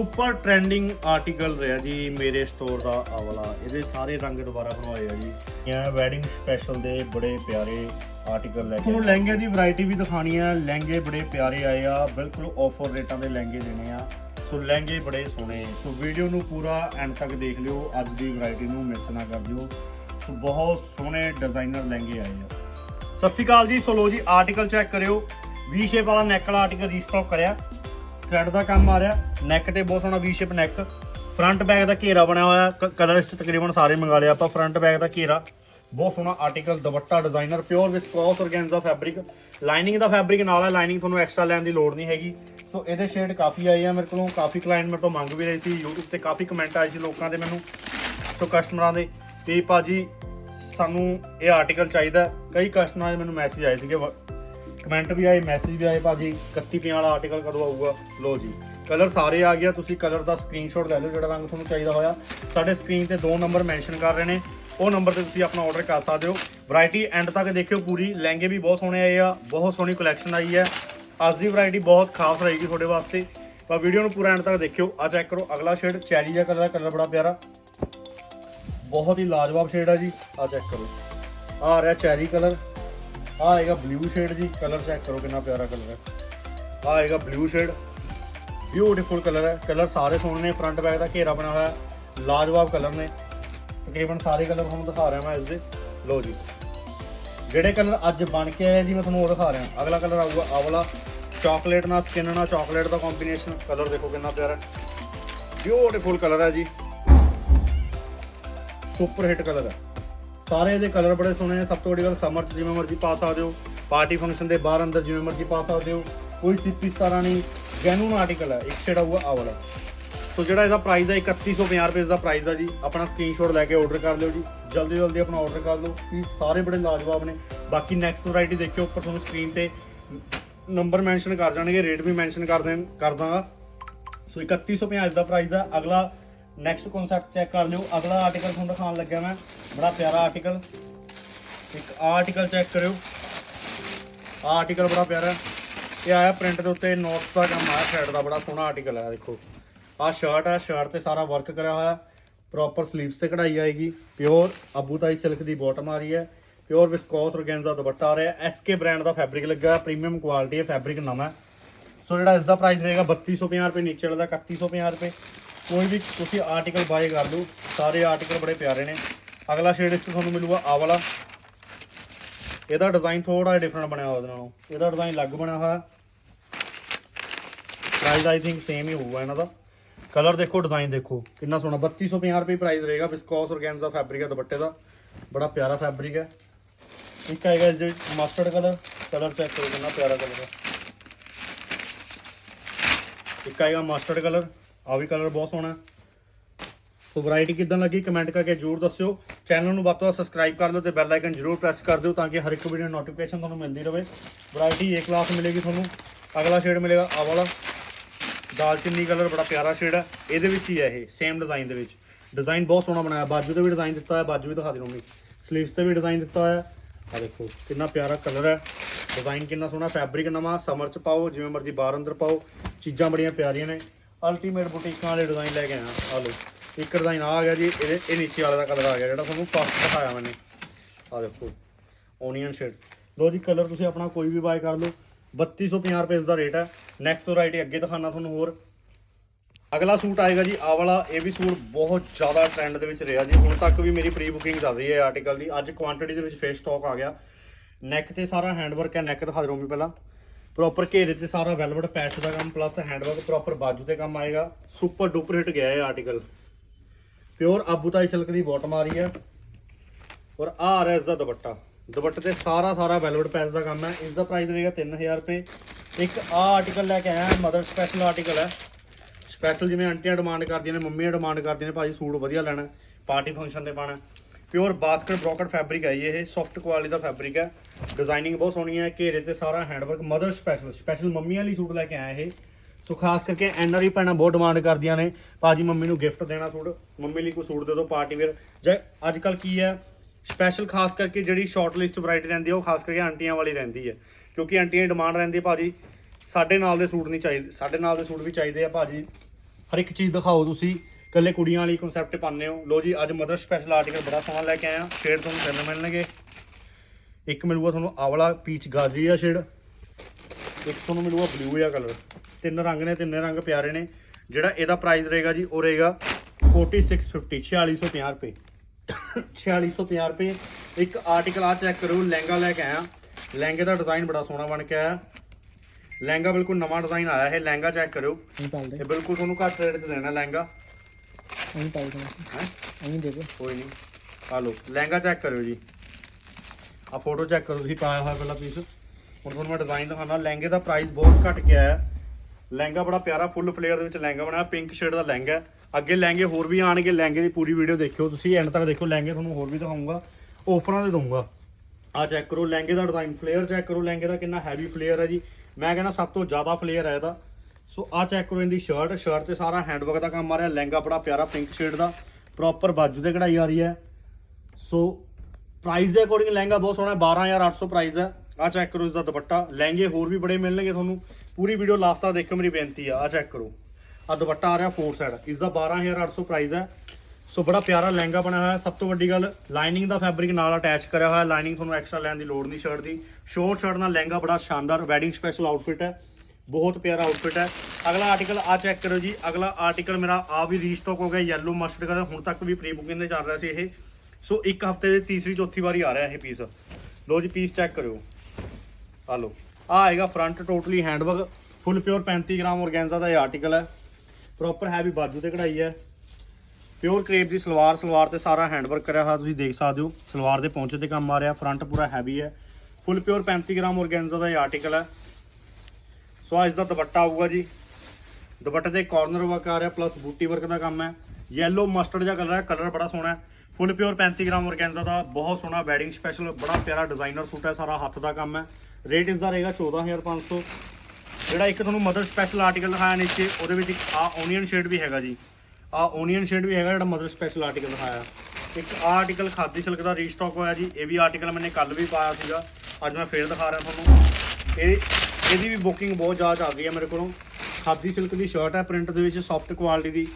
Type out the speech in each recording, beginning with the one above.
ਉੱਪਰ trending article ਰਿਹਾ ਜੀ ਮੇਰੇ ਸਟੋਰ ਦਾ ਆਹ ਵਾਲਾ। ਇਹਦੇ ਸਾਰੇ ਰੰਗ ਦੁਬਾਰਾ ਬਣਵਾਏ ਆ ਜੀ। ਇਹ ਵੈਡਿੰਗ ਸਪੈਸ਼ਲ ਦੇ ਬੜੇ ਪਿਆਰੇ ਆਰਟੀਕਲ ਲੈ ਕੇ ਤੁਹਾਨੂੰ ਲਹਿੰਗੇ ਦੀ ਵੈਰਾਈਟੀ ਵੀ ਦਿਖਾਣੀ ਆ। ਲਹਿੰਗੇ ਬੜੇ ਪਿਆਰੇ ਆਏ ਆ। ਬਿਲਕੁਲ ਆਫਰ ਰੇਟਾਂ ਦੇ ਲਹਿੰਗੇ ਦੇਣੇ ਆ। ਸੋ ਲਹਿੰਗੇ ਬੜੇ ਸੋਹਣੇ। ਸੋ ਵੀਡੀਓ ਨੂੰ ਪੂਰਾ ਐਂਡ ਤੱਕ ਦੇਖ ਲਿਓ। ਅੱਜ ਦੀ ਵੈਰਾਈਟੀ ਨੂੰ ਮਿਸ ਨਾ ਕਰ ਦਿਓ। ਸੋ ਬਹੁਤ ਸੋਹਣੇ ਡਿਜ਼ਾਈਨਰ ਲਹਿੰਗੇ ਆਏ ਆ। ਸਤਿ ਸ਼੍ਰੀ ਅਕਾਲ ਜੀ। ਸੋ ਲੋ ਜੀ ਆਰਟੀਕਲ ਚੈੱਕ ਕਰਿਓ। ਵੀ ਸ਼ੇਪ ਵਾਲਾ ਨੈਕ ਵਾਲਾ ਆਰਟੀਕਲ ਰੀਸਟਾਕ ਕਰਿਆ। ਥ੍ਰੈਡ ਦਾ ਕੰਮ ਆ ਰਿਹਾ। ਨੈਕ ਤੇ ਬਹੁਤ ਸੋਹਣਾ ਵੀ ਸ਼ੇਪ ਨੈਕ ਫਰੰਟ ਬੈਗ ਦਾ ਘੇਰਾ ਬਣਿਆ ਹੋਇਆ। ਕਲਰ ਇਸ 'ਚ ਤਕਰੀਬਨ ਸਾਰੇ ਮੰਗਾ ਲਿਆ ਆਪਾਂ। ਫਰੰਟ ਬੈਗ ਦਾ ਘੇਰਾ। ਬਹੁਤ ਸੋਹਣਾ article dupatta designer pure viscose organza fabric lining ਦਾ ਫੈਬਰਿਕ ਨਾਲ ਹੈ ਲਾਈਨਿੰਗ ਤੁਹਾਨੂੰ ਐਕਸਟਰਾ ਲੈਣ ਦੀ ਲੋੜ ਨਹੀਂ ਹੈਗੀ। ਸੋ ਇਹਦੇ ਸ਼ੇਡ ਕਾਫੀ ਆਏ ਆ ਮੇਰੇ ਕੋਲੋਂ। ਕਾਫੀ ਕਲਾਇੰਟ ਮੇਰੇ ਤੋਂ ਮੰਗ ਵੀ ਰਹੇ ਸੀ। YouTube ਤੇ ਕਾਫੀ ਕਮੈਂਟ ਆਏ ਸੀ ਲੋਕਾਂ ਦੇ ਮੈਨੂੰ। ਸੋ ਕਸਟਮਰਾਂ ਦੇ। ਤੇ ਭਾਜੀ, ਸਾਨੂੰ ਇਹ ਆਰਟੀਕਲ ਚਾਹੀਦਾ। ਕਈ ਕਸਟਮਰਾਂ ਦੇ ਮੈਨੂੰ ਮੈਸੇਜ ਆਏ ਸੀਗੇ। ਕਮੈਂਟ ਵੀ ਆਏ ਮੈਸੇਜ ਵੀ ਆਏ, ਭਾਜੀ 31 ਪਿਆਂ ਵਾਲਾ ਆਰਟੀਕਲ ਕਦੋਂ ਆਊਗਾ? ਲੋ ਜੀ ਕਲਰ ਸਾਰੇ ਆ ਗਿਆ, ਤੁਸੀਂ ਕਲਰ ਦਾ ਸਕਰੀਨਸ਼ਾਟ ਲੈ ਲਓ ਜਿਹੜਾ ਰੰਗ ਤੁਹਾਨੂੰ ਚਾਹੀਦਾ ਹੋਇਆ। ਸਾਡੇ ਸਕਰੀਨ ਤੇ ਦੋ ਨੰਬਰ ਮੈਂਸ਼ਨ ਕਰ ਰਹੇ ਨੇ, ਉਹ ਨੰਬਰ ਤੇ ਤੁਸੀਂ ਆਪਣਾ ਆਰਡਰ ਕਰ ਸਕਦੇ ਹੋ। ਵੈਰਾਈਟੀ ਐਂਡ ਤੱਕ ਦੇਖਿਓ ਪੂਰੀ, ਲਹਿੰਗੇ ਵੀ ਬਹੁਤ ਸੋਹਣੇ ਆਏ ਆ, ਬਹੁਤ ਸੋਹਣੀ ਕਲੈਕਸ਼ਨ ਆਈ ਹੈ। ਅੱਜ ਦੀ ਵੈਰਾਈਟੀ ਬਹੁਤ ਖਾਸ ਰਹੇਗੀ ਤੁਹਾਡੇ ਵਾਸਤੇ। ਪਰ ਵੀਡੀਓ ਨੂੰ ਪੂਰਾ ਐਂਡ ਤੱਕ ਦੇਖਿਓ, ਆ ਚੈੱਕ ਕਰੋ, ਅਗਲਾ ਸ਼ੇਡ ਚੈਰੀ ਦਾ ਕਲਰ ਹੈ ਕਲਰ ਬੜਾ ਪਿਆਰਾ। ਬਹੁਤ ਹੀ ਲਾਜਵਾਬ ਸ਼ੇਡ ਆ ਜੀ, ਆ ਚੈੱਕ ਕਰੋ। ਆ ਰਿਹਾ ਚੈਰੀ ਕਲਰ ਆ ਆਏਗਾ ਬਲੂ ਸ਼ੇਡ ਜੀ ਕਲਰ ਚੈੱਕ ਕਰੋ ਕਿੰਨਾ ਪਿਆਰਾ ਕਲਰ ਹੈ। ਆ ਆਏਗਾ ਬਲੂ ਸ਼ੇਡ ਬਿਊਟੀਫੁਲ ਕਲਰ ਹੈ। ਕਲਰ ਸਾਰੇ ਸੋਹਣੇ ਨੇ ਫਰੰਟ ਬੈਕ ਦਾ ਘੇਰਾ ਬਣਾ ਹੋਇਆ ਲਾਜਵਾਬ ਕਲਰ ਨੇ। ਤਕਰੀਬਨ ਸਾਰੇ ਕਲਰ ਤੁਹਾਨੂੰ ਦਿਖਾ ਰਿਹਾ ਮੈਂ ਇਸ ਦੇ ਲੋ ਜੀ। ਜਿਹੜੇ ਕਲਰ ਅੱਜ ਬਣ ਕੇ ਆਏ ਜੀ, ਮੈਂ ਤੁਹਾਨੂੰ ਉਹ ਦਿਖਾ ਰਿਹਾ। ਅਗਲਾ ਕਲਰ ਆਊਗਾ ਆਹ ਵਾਲਾ। ਚਾਕਲੇਟ ਨਾਲ ਸਕਿਨ ਨਾਲ ਚਾਕਲੇਟ ਦਾ ਕੰਬੀਨੇਸ਼ਨ ਕਲਰ ਦੇਖੋ ਕਿੰਨਾ ਪਿਆਰਾ ਬਿਊਟੀਫੁਲ ਕਲਰ ਹੈ ਜੀ। ਸੁਪਰ ਹਿੱਟ ਕਲਰ ਹੈ। ਸਾਰੇ ਇਹਦੇ ਕਲਰ ਬੜੇ ਸੋਹਣੇ ਨੇ ਸਭ ਤੋਂ ਵੱਡੀ ਗੱਲ ਸਮਰ ਚ ਜਿਵੇਂ ਮਰਜ਼ੀ ਪਾ ਸਕਦੇ ਹੋ। ਪਾਰਟੀ ਫੰਕਸ਼ਨ ਦੇ ਬਾਹਰ ਅੰਦਰ ਜਿਵੇਂ ਮਰਜ਼ੀ ਪਾ ਸਕਦੇ ਹੋ। ਕੋਈ ਸਿੱਪੀ ਸਤਾਰਾ ਨਹੀਂ। ਜੈਨੂਨ ਆਰਟੀਕਲ ਹੈ ਇੱਕ ਸ਼ੇਡ ਆਊਗਾ ਆਹ ਵਾਲਾ। ਸੋ ਜਿਹੜਾ ਇਹਦਾ ਪ੍ਰਾਈਸ ਹੈ 3150 ਰੁਪਏ ਦਾ ਪ੍ਰਾਈਸ ਹੈ ਜੀ। ਆਪਣਾ ਸਕਰੀਨਸ਼ਾਟ ਲੈ ਕੇ ਆਰਡਰ ਕਰ ਲਿਓ ਜੀ। ਜਲਦੀ ਜਲਦੀ ਆਪਣਾ ਆਰਡਰ ਕਰ ਲਓ। ਪੀਸ ਸਾਰੇ ਬੜੇ ਲਾਜਵਾਬ ਨੇ। ਬਾਕੀ ਨੈਕਸਟ ਵੈਰਾਈਟੀ ਦੇਖਿਓ ਉੱਪਰ ਤੁਹਾਨੂੰ ਸਕਰੀਨ ਤੇ ਨੰਬਰ ਮੈਂਸ਼ਨ ਕਰ ਜਾਣਗੇ। ਰੇਟ ਵੀ ਮੈਂਸ਼ਨ ਕਰ ਦੇ ਕਰ ਦਾਂਗਾ। ਸੋ 3150 ਦਾ ਪ੍ਰਾਈਸ ਹੈ ਅਗਲਾ ਨੈਕਸਟ ਕਨਸੈਪਟ ਚੈੱਕ ਕਰ ਲਿਓ। ਅਗਲਾ ਆਰਟੀਕਲ ਤੁਹਾਨੂੰ ਦਿਖਾਉਣ ਲੱਗਿਆ ਮੈਂ। ਬੜਾ ਪਿਆਰਾ ਆਰਟੀਕਲ ਇੱਕ ਆਰਟੀਕਲ ਚੈੱਕ ਕਰਿਓ। ਆਹ ਆਰਟੀਕਲ ਬੜਾ ਪਿਆਰਾ ਇਹ ਆਇਆ ਪ੍ਰਿੰਟ ਦੇ ਉੱਤੇ ਨੋਟਸ ਦਾ ਕੰਮ ਆਇਆ ਥ੍ਰੈਡ ਦਾ। ਬੜਾ ਸੋਹਣਾ ਆਰਟੀਕਲ ਹੈ, ਦੇਖੋ। ਆਹ ਸ਼ਰਟ ਹੈ ਸ਼ਰਟ ਤੇ ਸਾਰਾ ਵਰਕ ਕਰਿਆ ਹੋਇਆ। ਪ੍ਰੋਪਰ ਸਲੀਵਸ ਤੇ ਕਢਾਈ ਆਏਗੀ। ਪਿਓਰ ਅਬੂਤਾਈ ਸਿਲਕ ਦੀ ਬਾਟਮ ਆ ਰਹੀ ਹੈ। ਪਿਓਰ ਵਿਸਕੋਸ ਔਰਗੈਂਜ਼ਾ ਦੁਪੱਟਾ ਆ ਰਿਹਾ। ਐਸਕੇ ਬ੍ਰਾਂਡ ਦਾ ਫੈਬਰਿਕ ਲੱਗਾ ਪ੍ਰੀਮੀਅਮ ਕੁਆਲਿਟੀ ਹੈ ਫੈਬਰਿਕ ਨਵਾਂ ਸੋ ਜਿਹੜਾ ਇਸ ਦਾ ਪ੍ਰਾਈਸ ਰਹੇਗਾ 3250 ਰੁਪਏ, ਨੀਚੇ ਵਾਲਾ ਦਾ 3150 ਰੁਪਏ। ਕੋਈ ਵੀ ਤੁਸੀਂ ਆਰਟੀਕਲ ਬਾਏ ਕਰ ਲਓ, ਸਾਰੇ ਆਰਟੀਕਲ ਬੜੇ ਪਿਆਰੇ ਨੇ। ਅਗਲਾ ਸ਼ੇਡ ਇਸ 'ਚ ਤੁਹਾਨੂੰ ਮਿਲੂਗਾ ਆ ਵਾਲਾ। ਇਹਦਾ ਡਿਜ਼ਾਈਨ ਥੋੜਾ ਡਿਫਰੈਂਟ ਬਣਿਆ ਹੋਇਆ ਉਹਦੇ ਨਾਲੋਂ। ਇਹਦਾ ਡਿਜ਼ਾਈਨ ਅਲੱਗ ਬਣਿਆ ਹੋਇਆ। ਪ੍ਰਾਈਸ ਆਈ ਥਿੰਕ ਸੇਮ ਹੀ ਹੋਊਗਾ ਇਹਨਾਂ ਦਾ। ਕਲਰ ਦੇਖੋ ਡਿਜ਼ਾਈਨ ਦੇਖੋ। ਕਿੰਨਾ ਸੋਹਣਾ। 3250 ਰੁਪਏ ਪ੍ਰਾਈਸ ਰਹੇਗਾ। ਵਿਸਕੋਸ ਔਰਗੈਂਜ਼ਾ ਫੈਬਰਿਕ ਹੈ ਦੁਪੱਟੇ ਦਾ। ਬੜਾ ਪਿਆਰਾ ਫੈਬਰਿਕ ਹੈ। ਇੱਕ ਆਏਗਾ ਇਸ ਦੇ ਮਸਟਰਡ ਕਲਰ ਕਲਰ ਚੈੱਕ ਕਰੋ ਕਿੰਨਾ ਪਿਆਰਾ ਕਲਰ ਹੈ। ਇੱਕ ਆਏਗਾ ਮਸਟਰਡ ਕਲਰ ਆ ਵੀ ਕਲਰ ਬਹੁਤ ਸੋਹਣਾ ਸੋ ਵੈਰਾਈਟੀ ਕਿਦਾਂ ਲੱਗੀ ਕਮੈਂਟ ਕਰਕੇ ਜਰੂਰ ਦੱਸਿਓ। ਚੈਨਲ ਨੂੰ ਵੱਧ ਤੋਂ ਵੱਧ ਸਬਸਕ੍ਰਾਈਬ ਕਰ ਲਓ ਤੇ ਬੈਲ ਆਈਕਨ ਜਰੂਰ ਪ੍ਰੈਸ ਕਰ ਦਿਓ ਤਾਂ ਕਿ ਹਰ ਇੱਕ ਵੀਡੀਓ ਨੋਟੀਫਿਕੇਸ਼ਨ ਤੁਹਾਨੂੰ ਮਿਲਦੀ ਰਹੇ। ਵੈਰਾਈਟੀ A ਕਲਾਸ ਮਿਲੇਗੀ ਤੁਹਾਨੂੰ। ਅਗਲਾ ਸ਼ੇਡ ਮਿਲੇਗਾ ਆ ਵਾਲਾ। ਦਾਲਚੀਨੀ ਕਲਰ ਬੜਾ ਪਿਆਰਾ ਸ਼ੇਡ ਹੈ। ਇਹਦੇ ਵਿੱਚ ਹੀ ਹੈ ਇਹ ਸੇਮ ਡਿਜ਼ਾਈਨ ਦੇ ਵਿੱਚ। ਡਿਜ਼ਾਈਨ ਬਹੁਤ ਸੋਹਣਾ ਬਣਾਇਆ। ਬਾਜੂ ਤੇ ਵੀ ਡਿਜ਼ਾਈਨ ਦਿੱਤਾ ਹੋਇਆ, ਬਾਜੂ ਵੀ ਦਿਖਾ ਦਿਓ ਮੰਮੀ। ਸਲੀਵਸ ਤੇ ਵੀ ਡਿਜ਼ਾਈਨ ਦਿੱਤਾ ਹੋਇਆ। ਆ ਦੇਖੋ, ਕਿੰਨਾ ਪਿਆਰਾ ਕਲਰ ਹੈ। ਡਿਜ਼ਾਈਨ ਕਿੰਨਾ ਸੋਹਣਾ ਫੈਬਰਿਕ ਨਵਾਂ ਸਮਰ ਚ ਪਾਓ, ਜਿਵੇਂ ਮਰਜ਼ੀ ਬਾਹਰ ਅੰਦਰ ਪਾਓ। ਚੀਜ਼ਾਂ ਬੜੀਆਂ ਪਿਆਰੀਆਂ ਨੇ। ਅਲਟੀਮੇਟ ਬੁਟੀਕਾਂ ਵਾਲੇ ਡਿਜ਼ਾਈਨ ਲੈ ਕੇ ਆਇਆ ਆ ਲਓ। ਇੱਕ ਡਿਜ਼ਾਈਨ ਆ ਗਿਆ ਜੀ, ਇਹਦੇ, ਇਹ ਨੀਚੇ ਵਾਲੇ ਦਾ ਕਲਰ ਆ ਗਿਆ, ਜਿਹੜਾ ਤੁਹਾਨੂੰ ਫਸਟ ਦਿਖਾਇਆ ਮੈਨੇ। ਆ ਦੇਖੋ ਓਨੀਅਨ ਸ਼ੇਡ ਲੋ ਜੀ ਕਲਰ ਤੁਸੀਂ ਆਪਣਾ ਕੋਈ ਵੀ ਬਾਏ ਕਰ ਲਓ। 3250 ਰੁਪਏ ਦਾ ਰੇਟ ਹੈ। ਨੈਕਸਟ ਵੈਰਾਈਟੀ ਅੱਗੇ ਦਿਖਾਣਾ ਤੁਹਾਨੂੰ ਹੋਰ। ਅਗਲਾ ਸੂਟ ਆਏਗਾ ਜੀ ਆ ਵਾਲਾ, ਇਹ ਵੀ ਸੂਟ ਬਹੁਤ ਜ਼ਿਆਦਾ ਟ੍ਰੈਂਡ ਦੇ ਵਿੱਚ ਰਿਹਾ ਜੀ। ਹੁਣ ਤੱਕ ਵੀ ਮੇਰੀ ਪ੍ਰੀ ਬੁਕਿੰਗ ਚੱਲ ਰਹੀ ਹੈ ਆਰਟੀਕਲ ਦੀ। ਅੱਜ ਕੁਆਂਟੀਟੀ ਦੇ ਵਿੱਚ ਫੇਸ ਸਟਾਕ ਆ ਗਿਆ। ਨੈਕ ਤੇ ਸਾਰਾ ਹੈਂਡਵਰਕ ਹੈ ਨੈਕ ਦਿਖਾ ਦਿਓ ਮੈਂ ਪਹਿਲਾਂ। ਪ੍ਰੋਪਰ ਘੇਰੇ ਤੇ ਸਾਰਾ ਵੈਲਵਟ ਪੈਚ ਦਾ ਕੰਮ ਪਲੱਸ ਹੈਂਡਵਰਕ ਪ੍ਰੋਪਰ ਬਾਜੂ ਤੇ ਕੰਮ ਆਏਗਾ। ਸੁਪਰ ਡੁਪਰ ਹਿੱਟ ਗਿਆ ਇਹ ਆਰਟੀਕਲ ਪਿਓਰ ਆਬੂਤਾਈ ਸਿਲਕ ਦੀ ਬਾਟਮ ਆ ਰਹੀ ਹੈ। ਔਰ ਆ ਆ ਰਿਹਾ ਇਸ ਦਾ ਦੁਪੱਟਾ। ਦੁਪੱਟੇ ਤੇ ਸਾਰਾ ਸਾਰਾ ਵੈਲਵਟ ਪੈਚ ਦਾ ਕੰਮ ਹੈ। ਇਸ ਦਾ ਪ੍ਰਾਈਸ ਰਹੇਗਾ 3000 ਰੁਪਏ। ਇੱਕ ਆ ਆਰਟੀਕਲ ਲੈ ਕੇ ਆਇਆ ਮਦਰ ਸਪੈਸ਼ਲ ਆਰਟੀਕਲ ਹੈ। ਸਪੈਸ਼ਲ ਜਿਵੇਂ ਆਂਟੀਆਂ ਡਿਮਾਂਡ ਕਰਦੀਆਂ ਨੇ ਮੰਮੀਆਂ ਡਿਮਾਂਡ ਕਰਦੀਆਂ ਨੇ, ਭਾਜੀ ਸੂਟ ਵਧੀਆ ਲੈਣਾ ਪਾਰਟੀ ਫੰਕਸ਼ਨ ਤੇ ਪਾਣਾ ਪਿਓਰ ਬਾਸਕਟ ਬ੍ਰੋਕਟ ਫੈਬਰਿਕ ਹੈ ਜੀ ਇਹ ਸੌਫਟ ਕੁਆਲਿਟੀ ਦਾ ਫੈਬਰਿਕ ਹੈ। ਡਿਜ਼ਾਈਨਿੰਗ ਬਹੁਤ ਸੋਹਣੀ ਹੈ, ਘੇਰੇ ਤੇ ਸਾਰਾ ਹੈਂਡਵਰਕ ਮਦਰ ਸਪੈਸ਼ਲ ਸਪੈਸ਼ਲ ਮੰਮੀਆਂ ਲਈ ਸੂਟ ਲੈ ਕੇ ਆਇਆ ਇਹ। ਸੋ ਖਾਸ ਕਰਕੇ ਐਨਆਰਈ ਭੈਣਾਂ ਬਹੁਤ ਡਿਮਾਂਡ ਕਰਦੀਆਂ ਨੇ, ਭਾਜੀ ਮੰਮੀ ਨੂੰ ਗਿਫਟ ਦੇਣਾ ਸੂਟ, ਮੰਮੀ ਲਈ ਕੋਈ ਸੂਟ ਦੇ ਦਿਓ ਪਾਰਟੀ ਵੇਅਰ ਜੇ ਅੱਜ ਕੱਲ ਕੀ ਹੈ ਸਪੈਸ਼ਲ ਖਾਸ ਕਰਕੇ ਜਿਹੜੀ ਸ਼ਾਰਟ ਲਿਸਟ ਵੈਰਾਈਟੀ ਰਹਿੰਦੀ ਹੈ, ਉਹ ਖਾਸ ਕਰਕੇ ਆਂਟੀਆਂ ਵਾਲੀ ਰਹਿੰਦੀ ਹੈ। ਕਿਉਂਕਿ ਆਂਟੀਆਂ ਦੀ ਡਿਮਾਂਡ ਰਹਿੰਦੀ ਹੈ ਭਾਜੀ, ਸਾਡੇ ਨਾਲ ਦੇ ਸੂਟ ਨਹੀਂ ਚਾਹੀਦੇ ਸਾਡੇ ਨਾਲ ਦੇ ਸੂਟ ਵੀ ਚਾਹੀਦੇ ਆ ਭਾਜੀ। ਹਰ ਇੱਕ ਚੀਜ਼ ਦਿਖਾਓ ਤੁਸੀਂ। ਕੱਲੇ ਕੁੜੀਆਂ ਵਾਲੀ ਕਨਸੈਪਟ ਪਾਉਂਦੇ ਹੋ। ਲੋ ਜੀ ਅੱਜ ਮਦਰ ਸਪੈਸ਼ਲ ਆਰਟੀਕਲ ਬੜਾ ਸੋਹਣਾ ਲੈ ਕੇ ਆਇਆ। ਸ਼ੇਡ ਤੁਹਾਨੂੰ ਤਿੰਨ ਮਿਲਣਗੇ। ਇੱਕ ਮਿਲੂਗਾ ਤੁਹਾਨੂੰ ਆਵਲਾ ਪੀਚ ਗਾਜਰੀ ਆ ਸ਼ੇਡ ਇੱਕ ਤੁਹਾਨੂੰ ਮਿਲੂਗਾ ਬਲੂ ਆ ਕਲਰ ਤਿੰਨ ਰੰਗ ਨੇ ਤਿੰਨੇ ਰੰਗ ਪਿਆਰੇ ਨੇ। ਜਿਹੜਾ ਇਹਦਾ ਪ੍ਰਾਈਸ ਰਹੇਗਾ ਜੀ ਉਹ ਰਹੇਗਾ 4650 4650 ਰੁਪਏ। 4650 ਰੁਪਏ। ਇੱਕ ਆਰਟੀਕਲ ਆ ਚੈੱਕ ਕਰੋ ਲਹਿੰਗਾ ਲੈ ਕੇ ਆਇਆ। ਲਹਿੰਗੇ ਦਾ ਡਿਜ਼ਾਈਨ ਬੜਾ ਸੋਹਣਾ ਬਣ ਕੇ ਆਇਆ। ਲਹਿੰਗਾ ਬਿਲਕੁਲ ਨਵਾਂ ਡਿਜ਼ਾਈਨ ਆਇਆ ਇਹ ਲਹਿੰਗਾ ਚੈੱਕ ਕਰੋ ਨਹੀਂ ਪਾਲਦੇ ਇਹ ਬਿਲਕੁਲ ਤੁਹਾਨੂੰ ਘੱਟ ਰੇਟ 'ਤੇ ਦੇਣਾ ਲਹਿੰਗਾ। ਨਹੀਂ ਪਾਲਦੇ ਹੈ ਨਹੀਂ ਦੇਖੋ। ਕੋਈ ਨਹੀਂ ਆ ਲਓ ਲਹਿੰਗਾ ਚੈੱਕ ਕਰਿਓ ਜੀ। ਆ ਫੋਟੋ ਚੈੱਕ ਕਰੋ ਤੁਸੀਂ ਪਾਇਆ ਹੋਇਆ ਪਹਿਲਾ ਪੀਸ ਹੁਣ ਤੁਹਾਨੂੰ ਮੈਂ ਡਿਜ਼ਾਈਨ ਦਿਖਾਉਣਾ ਲਹਿੰਗੇ ਦਾ ਪ੍ਰਾਈਸ ਬਹੁਤ ਘੱਟ ਗਿਆ ਹੈ। ਲਹਿੰਗਾ ਬੜਾ ਪਿਆਰਾ ਫੁੱਲ ਫਲੇਅਰ ਦੇ ਵਿੱਚ ਲਹਿੰਗਾ ਬਣਾਇਆ ਪਿੰਕ ਸ਼ੇਡ ਦਾ ਲਹਿੰਗਾ ਹੈ। ਅੱਗੇ ਲਹਿੰਗੇ ਹੋਰ ਵੀ ਆਣਗੇ ਲਹਿੰਗੇ ਦੀ ਪੂਰੀ ਵੀਡੀਓ ਦੇਖਿਓ ਤੁਸੀਂ ਐਂਡ ਤੱਕ ਦੇਖੋ ਲਹਿੰਗੇ ਤੁਹਾਨੂੰ ਹੋਰ ਵੀ ਦਿਖਾਉਂਗਾ ਆਫਰਾਂ ਦੇ ਦਊਂਗਾ। ਆ ਚੈੱਕ ਕਰੋ ਲਹਿੰਗੇ ਦਾ ਡਿਜ਼ਾਈਨ ਫਲੇਅਰ ਚੈੱਕ ਕਰੋ ਲਹਿੰਗੇ ਦਾ ਕਿੰਨਾ ਹੈਵੀ ਫਲੇਅਰ ਹੈ ਜੀ। ਮੈਂ ਕਹਿੰਦਾ ਸਭ ਤੋਂ ਜ਼ਿਆਦਾ ਫਲੇਅਰ ਹੈ ਇਹਦਾ। ਸੋ ਆ ਚੈੱਕ ਕਰੋ ਇਹਦੀ ਸ਼ਰਟ ਸ਼ਰਟ ਤੇ ਸਾਰਾ ਹੈਂਡਵਰਕ ਦਾ ਕੰਮ ਆ ਰਿਹਾ। ਲਹਿੰਗਾ ਬੜਾ ਪਿਆਰਾ ਪਿੰਕ ਸ਼ੇਡ ਦਾ। ਪ੍ਰੋਪਰ ਬਾਜੂ ਤੇ ਕਢਾਈ ਆ ਰਹੀ ਹੈ। ਸੋ ਪ੍ਰਾਈਸ ਦੇ ਅਕੋਰਡਿੰਗ ਲਹਿੰਗਾ ਬਹੁਤ ਸੋਹਣਾ ਹੈ। 12800 ਪ੍ਰਾਈਸ ਹੈ। ਆ ਚੈੱਕ ਕਰੋ ਇਸ ਦਾ ਦੁਪੱਟਾ। ਲਹਿੰਗੇ ਹੋਰ ਵੀ ਬੜੇ ਮਿਲਣਗੇ ਤੁਹਾਨੂੰ। ਪੂਰੀ ਵੀਡੀਓ ਲਾਸਟ ਤੱਕ ਦੇਖੋ ਮੇਰੀ ਬੇਨਤੀ ਆ। ਆ ਚੈੱਕ ਕਰੋ। ਆ ਦੁਪੱਟਾ ਆ ਰਿਹਾ ਫੋਰ ਸਾਈਡ ਇਸ ਦਾ 12800 ਪ੍ਰਾਈਸ ਹੈ। ਸੋ ਬੜਾ ਪਿਆਰਾ ਲਹਿੰਗਾ ਬਣਿਆ ਹੋਇਆ ਸਭ ਤੋਂ ਵੱਡੀ ਗੱਲ ਲਾਈਨਿੰਗ ਦਾ ਫੈਬਰਿਕ ਨਾਲ ਅਟੈਚ ਕਰਿਆ ਹੋਇਆ ਲਾਈਨਿੰਗ ਤੁਹਾਨੂੰ ਐਕਸਟਰਾ ਲੈਣ ਦੀ ਲੋੜ ਨਹੀਂ ਸ਼ਰਟ ਦੀ। ਸ਼ੋਰਟ ਸ਼ਰਟ ਨਾਲ ਲਹਿੰਗਾ ਬੜਾ ਸ਼ਾਨਦਾਰ। ਵੈਡਿੰਗ ਸਪੈਸ਼ਲ ਆਊਟਫਿਟ ਹੈ। ਬਹੁਤ ਪਿਆਰਾ ਆਊਟਫਿਟ ਹੈ। ਅਗਲਾ ਆਰਟੀਕਲ ਆ ਚੈੱਕ ਕਰੋ ਜੀ। ਅਗਲਾ ਆਰਟੀਕਲ ਮੇਰਾ ਆ ਵੀ ਰੀਸਟਾਕ ਹੋ ਗਿਆ ਯੈਲੋ ਮਸਟਰਡ ਕਲਰ ਹੁਣ ਤੱਕ ਵੀ ਪ੍ਰੀ ਬੁਕਿੰਗ ਦੇ ਚੱਲ ਰਿਹਾ ਸੀ ਇਹ। ਸੋ ਇੱਕ ਹਫ਼ਤੇ ਦੇ ਤੀਸਰੀ, ਚੌਥੀ ਵਾਰੀ ਆ ਰਿਹਾ ਇਹ ਪੀਸ ਲੋ ਜੀ ਪੀਸ ਚੈੱਕ ਕਰਿਓ। ਆ ਲੋ ਆ ਆਏਗਾ front totally handwork full pure 35 gram organza ਦਾ ਇਹ ਆਰਟੀਕਲ ਹੈ। ਪ੍ਰੋਪਰ ਹੈਵੀ ਬਾਜੂ ਤੇ ਕਢਾਈ ਹੈ। ਪਿਓਰ ਕਰੇਪ ਦੀ ਸਲਵਾਰ ਸਲਵਾਰ ਤੇ ਸਾਰਾ ਹੈਂਡਵਰਕ ਕਰਿਆ ਹੋਇਆ, ਤੁਸੀਂ ਦੇਖ ਸਕਦੇ ਹੋ। ਸਲਵਾਰ ਦੇ ਪਹੁੰਚੇ ਤੇ ਕੰਮ ਆ ਰਿਹਾ ਫਰੰਟ ਪੂਰਾ ਹੈਵੀ ਹੈ। ਫੁੱਲ ਪਿਓਰ 35 ਗ੍ਰਾਮ ਔਰਗੈਂਜ਼ਾ ਦਾ ਇਹ ਆਰਟੀਕਲ ਹੈ। ਸੋ ਅੱਜ ਦਾ ਦੁਪੱਟਾ ਆਊਗਾ ਜੀ। ਦੁਪੱਟੇ ਤੇ ਕਾਰਨਰ ਵਰਕ ਆ ਰਿਹਾ ਪਲੱਸ ਬੂਟੀ ਵਰਕ ਦਾ ਕੰਮ ਹੈ। ਯੈਲੋ ਮਸਟਰਡ ਜਿਹਾ ਕਲਰ ਹੈ ਕਲਰ ਬੜਾ ਸੋਹਣਾ ਹੈ। ਫੁੱਲ ਪਿਓਰ 35 ਗ੍ਰਾਮ ਔਰਗੈਂਜ਼ਾ ਦਾ ਬਹੁਤ ਸੋਹਣਾ ਵੈਡਿੰਗ ਸਪੈਸ਼ਲ ਬੜਾ ਪਿਆਰਾ ਡਿਜ਼ਾਈਨਰ ਸੂਟ ਹੈ, ਸਾਰਾ ਹੱਥ ਦਾ ਕੰਮ ਹੈ। ਰੇਟ ਇਸ ਦਾ ਰਹੇਗਾ 14500 ਜਿਹੜਾ ਇੱਕ ਤੁਹਾਨੂੰ ਮਦਰ ਸਪੈਸ਼ਲ ਆਰਟੀਕਲ ਦਿਖਾਇਆ ਨੀਚੇ, ਉਹਦੇ ਵਿੱਚ ਇੱਕ ਆ ਓਨੀਅਨ ਸ਼ੇਡ ਵੀ ਹੈਗਾ ਜੀ। ਆ ਓਨੀਅਨ ਸ਼ੇਡ ਵੀ ਹੈਗਾ ਜਿਹੜਾ ਮਦਰ ਸਪੈਸ਼ਲ ਆਰਟੀਕਲ ਦਿਖਾਇਆ। ਇੱਕ ਆਹ ਆਰਟੀਕਲ ਖਾਦੀ ਸਿਲਕ ਦਾ ਰੀਸਟਾਕ ਹੋਇਆ ਜੀ, ਇਹ ਵੀ ਆਰਟੀਕਲ ਮੈਨੇ ਕੱਲ ਵੀ ਪਾਇਆ ਸੀਗਾ। ਅੱਜ ਮੈਂ ਫੇਰ ਦਿਖਾ ਰਿਹਾ ਤੁਹਾਨੂੰ। ਇਹ ਇਹਦੀ ਵੀ ਬੁਕਿੰਗ ਬਹੁਤ ਜ਼ਿਆਦਾ ਆ ਗਈ ਹੈ ਮੇਰੇ ਕੋਲੋਂ। ਖਾਦੀ ਸਿਲਕ ਦੀ ਸ਼ਰਟ ਹੈ ਪ੍ਰਿੰਟ ਦੇ ਵਿੱਚ ਸੌਫਟ ਕੁਆਲਿਟੀ ਦੀ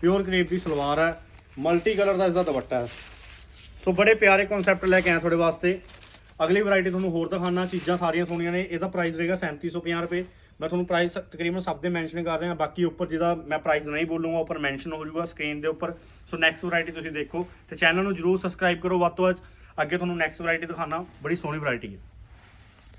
ਪਿਓਰ ਕਰੇਪ ਦੀ ਸਲਵਾਰ ਹੈ ਮਲਟੀ ਕਲਰ ਦਾ ਇਸਦਾ ਦੁਪੱਟਾ ਹੈ ਸੋ ਬੜੇ ਪਿਆਰੇ ਕਨਸੈਪਟ ਲੈ ਕੇ ਆਇਆ ਤੁਹਾਡੇ ਵਾਸਤੇ। ਅਗਲੀ ਵੈਰਾਈਟੀ ਤੁਹਾਨੂੰ ਹੋਰ ਦਿਖਾਣਾ ਚੀਜ਼ਾਂ ਸਾਰੀਆਂ ਸੋਹਣੀਆਂ ਨੇ। ਇਹਦਾ ਪ੍ਰਾਈਸ ਰਹੇਗਾ 3750 ਰੁਪਏ। ਮੈਂ ਤੁਹਾਨੂੰ ਪ੍ਰਾਈਸ ਤਕਰੀਬਨ ਸਭ ਦੇ ਮੈਂਸ਼ਨ ਕਰ ਰਿਹਾ, ਬਾਕੀ ਉੱਪਰ ਜਿਹਦਾ ਮੈਂ ਪ੍ਰਾਈਸ ਨਹੀਂ ਬੋਲੂੰਗਾ, ਉੱਪਰ ਮੈਂਸ਼ਨ ਹੋ ਜਾਊਗਾ ਸਕਰੀਨ ਦੇ ਉੱਪਰ। ਸੋ ਨੈਕਸਟ ਵੈਰਾਈਟੀ ਤੁਸੀਂ ਦੇਖੋ ਤੇ ਚੈਨਲ ਨੂੰ ਜਰੂਰ ਸਬਸਕ੍ਰਾਈਬ ਕਰੋ ਵੱਧ ਤੋਂ ਵੱਧ। ਅੱਗੇ ਤੁਹਾਨੂੰ ਨੈਕਸਟ ਵੈਰਾਈਟੀ ਦਿਖਾਣਾ ਬੜੀ ਸੋਹਣੀ ਵੈਰਾਈਟੀ ਹੈ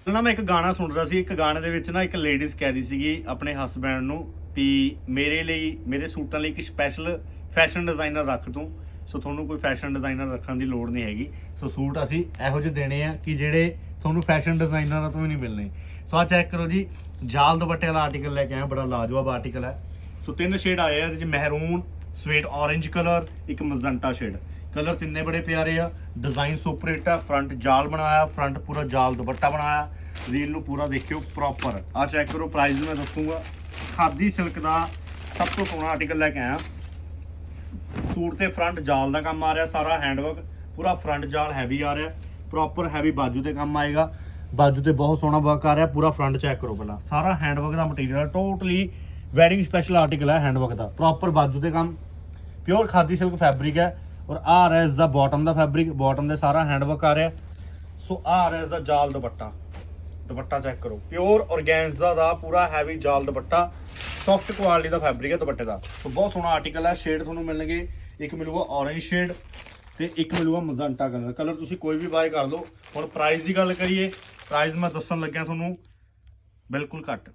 ਨਾ ਮੈਂ ਇੱਕ ਗਾਣਾ ਸੁਣ ਰਿਹਾ ਸੀ, ਇੱਕ ਗਾਣੇ ਦੇ ਵਿੱਚ ਨਾ ਇੱਕ ਲੇਡੀਜ਼ ਕਹਿ ਰਹੀ ਸੀਗੀ ਆਪਣੇ ਹਸਬੈਂਡ ਨੂੰ ਵੀ ਮੇਰੇ ਲਈ, ਮੇਰੇ ਸੂਟਾਂ ਲਈ ਇੱਕ ਸਪੈਸ਼ਲ ਫੈਸ਼ਨ ਡਿਜ਼ਾਈਨਰ ਰੱਖ ਤੂੰ। ਸੋ ਤੁਹਾਨੂੰ ਕੋਈ ਫੈਸ਼ਨ ਡਿਜ਼ਾਈਨਰ ਰੱਖਣ ਦੀ ਲੋੜ ਨਹੀਂ ਹੈਗੀ। ਸੋ ਸੂਟ ਅਸੀਂ ਇਹੋ ਜਿਹੇ ਦੇਣੇ ਆ ਕਿ ਜਿਹੜੇ ਤੁਹਾਨੂੰ ਫੈਸ਼ਨ ਡਿਜ਼ਾਈਨਰਾਂ ਤੋਂ ਵੀ ਨਹੀਂ ਮਿਲਣੇ। ਸੋ ਆ ਚੈੱਕ ਕਰੋ ਜੀ, ਜਾਲ ਦੁਪੱਟੇ ਵਾਲਾ ਆਰਟੀਕਲ ਲੈ ਕੇ ਆਇਆ, ਬੜਾ ਲਾਜਵਾਬ ਆਰਟੀਕਲ ਹੈ। ਸੋ ਤਿੰਨ ਸ਼ੇਡ ਆਏ ਆ, ਇਹਦੇ ਚ ਮਹਿਰੂਨ ਸਵੇਟ orange ਕਲਰ ਇੱਕ ਮਜ਼ੰਟਾ ਸ਼ੇਡ ਕਲਰ ਤਿੰਨੇ ਬੜੇ ਪਿਆਰੇ ਆ ਡਿਜ਼ਾਈਨ ਸੁਪਰ ਹਿੱਟ ਆ ਫਰੰਟ ਜਾਲ ਬਣਾਇਆ ਫਰੰਟ ਪੂਰਾ ਜਾਲ ਦੁਪੱਟਾ ਬਣਾਇਆ ਰੀਲ ਨੂੰ ਪੂਰਾ ਦੇਖਿਓ ਪ੍ਰੋਪਰ ਆ ਚੈੱਕ ਕਰੋ ਪ੍ਰਾਈਸ ਮੈਂ ਦੱਸੂਗਾ। ਖਾਦੀ ਸਿਲਕ ਦਾ ਸਭ ਤੋਂ ਸੋਹਣਾ ਆਰਟੀਕਲ ਲੈ ਕੇ ਆਇਆ। ਸੂਟ ਤੇ ਫਰੰਟ ਜਾਲ ਦਾ ਕੰਮ ਆ ਰਿਹਾ, ਸਾਰਾ ਹੈਂਡਵਰਕ ਪੂਰਾ ਫਰੰਟ ਜਾਲ ਹੈਵੀ ਆ ਰਿਹਾ ਪ੍ਰੋਪਰ ਹੈਵੀ ਬਾਜੂ ਤੇ ਕੰਮ ਆਏਗਾ। ਬਾਜੂ ਤੇ ਬਹੁਤ ਸੋਹਣਾ ਵਰਕ ਆ ਰਿਹਾ, ਪੂਰਾ ਫਰੰਟ ਚੈੱਕ ਕਰੋ ਪਹਿਲਾਂ। ਸਾਰਾ ਹੈਂਡਵਰਕ ਦਾ material totally wedding special article ਹੈ ਹੈਂਡਵਰਕ ਦਾ ਪ੍ਰੋਪਰ ਬਾਜੂ ਤੇ ਕੰਮ। ਪਿਓਰ ਖਾਦੀ ਸਿਲਕ ਫੈਬਰਿਕ ਹੈ ਔਰ ਆ ਰਿਹਾ ਇਸ ਦਾ ਬਾਟਮ ਦਾ ਫੈਬਰਿਕ ਬਾਟਮ ਦੇ ਸਾਰਾ ਹੈਂਡ ਹੈਂਡਵਰਕ ਆ ਰਿਹਾ। ਸੋ ਆ ਰਿਹਾ ਇਸ ਦਾ ਜਾਲ ਦੁਪੱਟਾ। ਦੁਪੱਟਾ ਚੈੱਕ ਕਰੋ। ਪਿਓਰ ਔਰਗੈਂਜ਼ਾ ਦਾ ਪੂਰਾ ਹੈਵੀ ਜਾਲ ਦੁਪੱਟਾ ਸੌਫਟ ਕੁਆਲਿਟੀ ਦਾ ਫੈਬਰਿਕ ਹੈ ਦੁਪੱਟੇ ਦਾ। ਸੋ ਬਹੁਤ ਸੋਹਣਾ ਆਰਟੀਕਲ ਹੈ। ਸ਼ੇਡ ਤੁਹਾਨੂੰ ਮਿਲਣਗੇ। ਇੱਕ ਮਿਲੂਗਾ orange ਸ਼ੇਡ ਤੇ ਇੱਕ ਮਿਲੂਗਾ ਮਜ਼ੰਟਾ ਕਲਰ ਕਲਰ ਤੁਸੀਂ ਕੋਈ ਵੀ ਬਾਏ ਕਰ ਲਓ। ਹੁਣ ਪ੍ਰਾਈਸ ਦੀ ਗੱਲ ਕਰੀਏ ਪ੍ਰਾਈਸ ਮੈਂ ਦੱਸਣ ਲੱਗਿਆ ਤੁਹਾਨੂੰ। ਬਿਲਕੁਲ ਘੱਟ।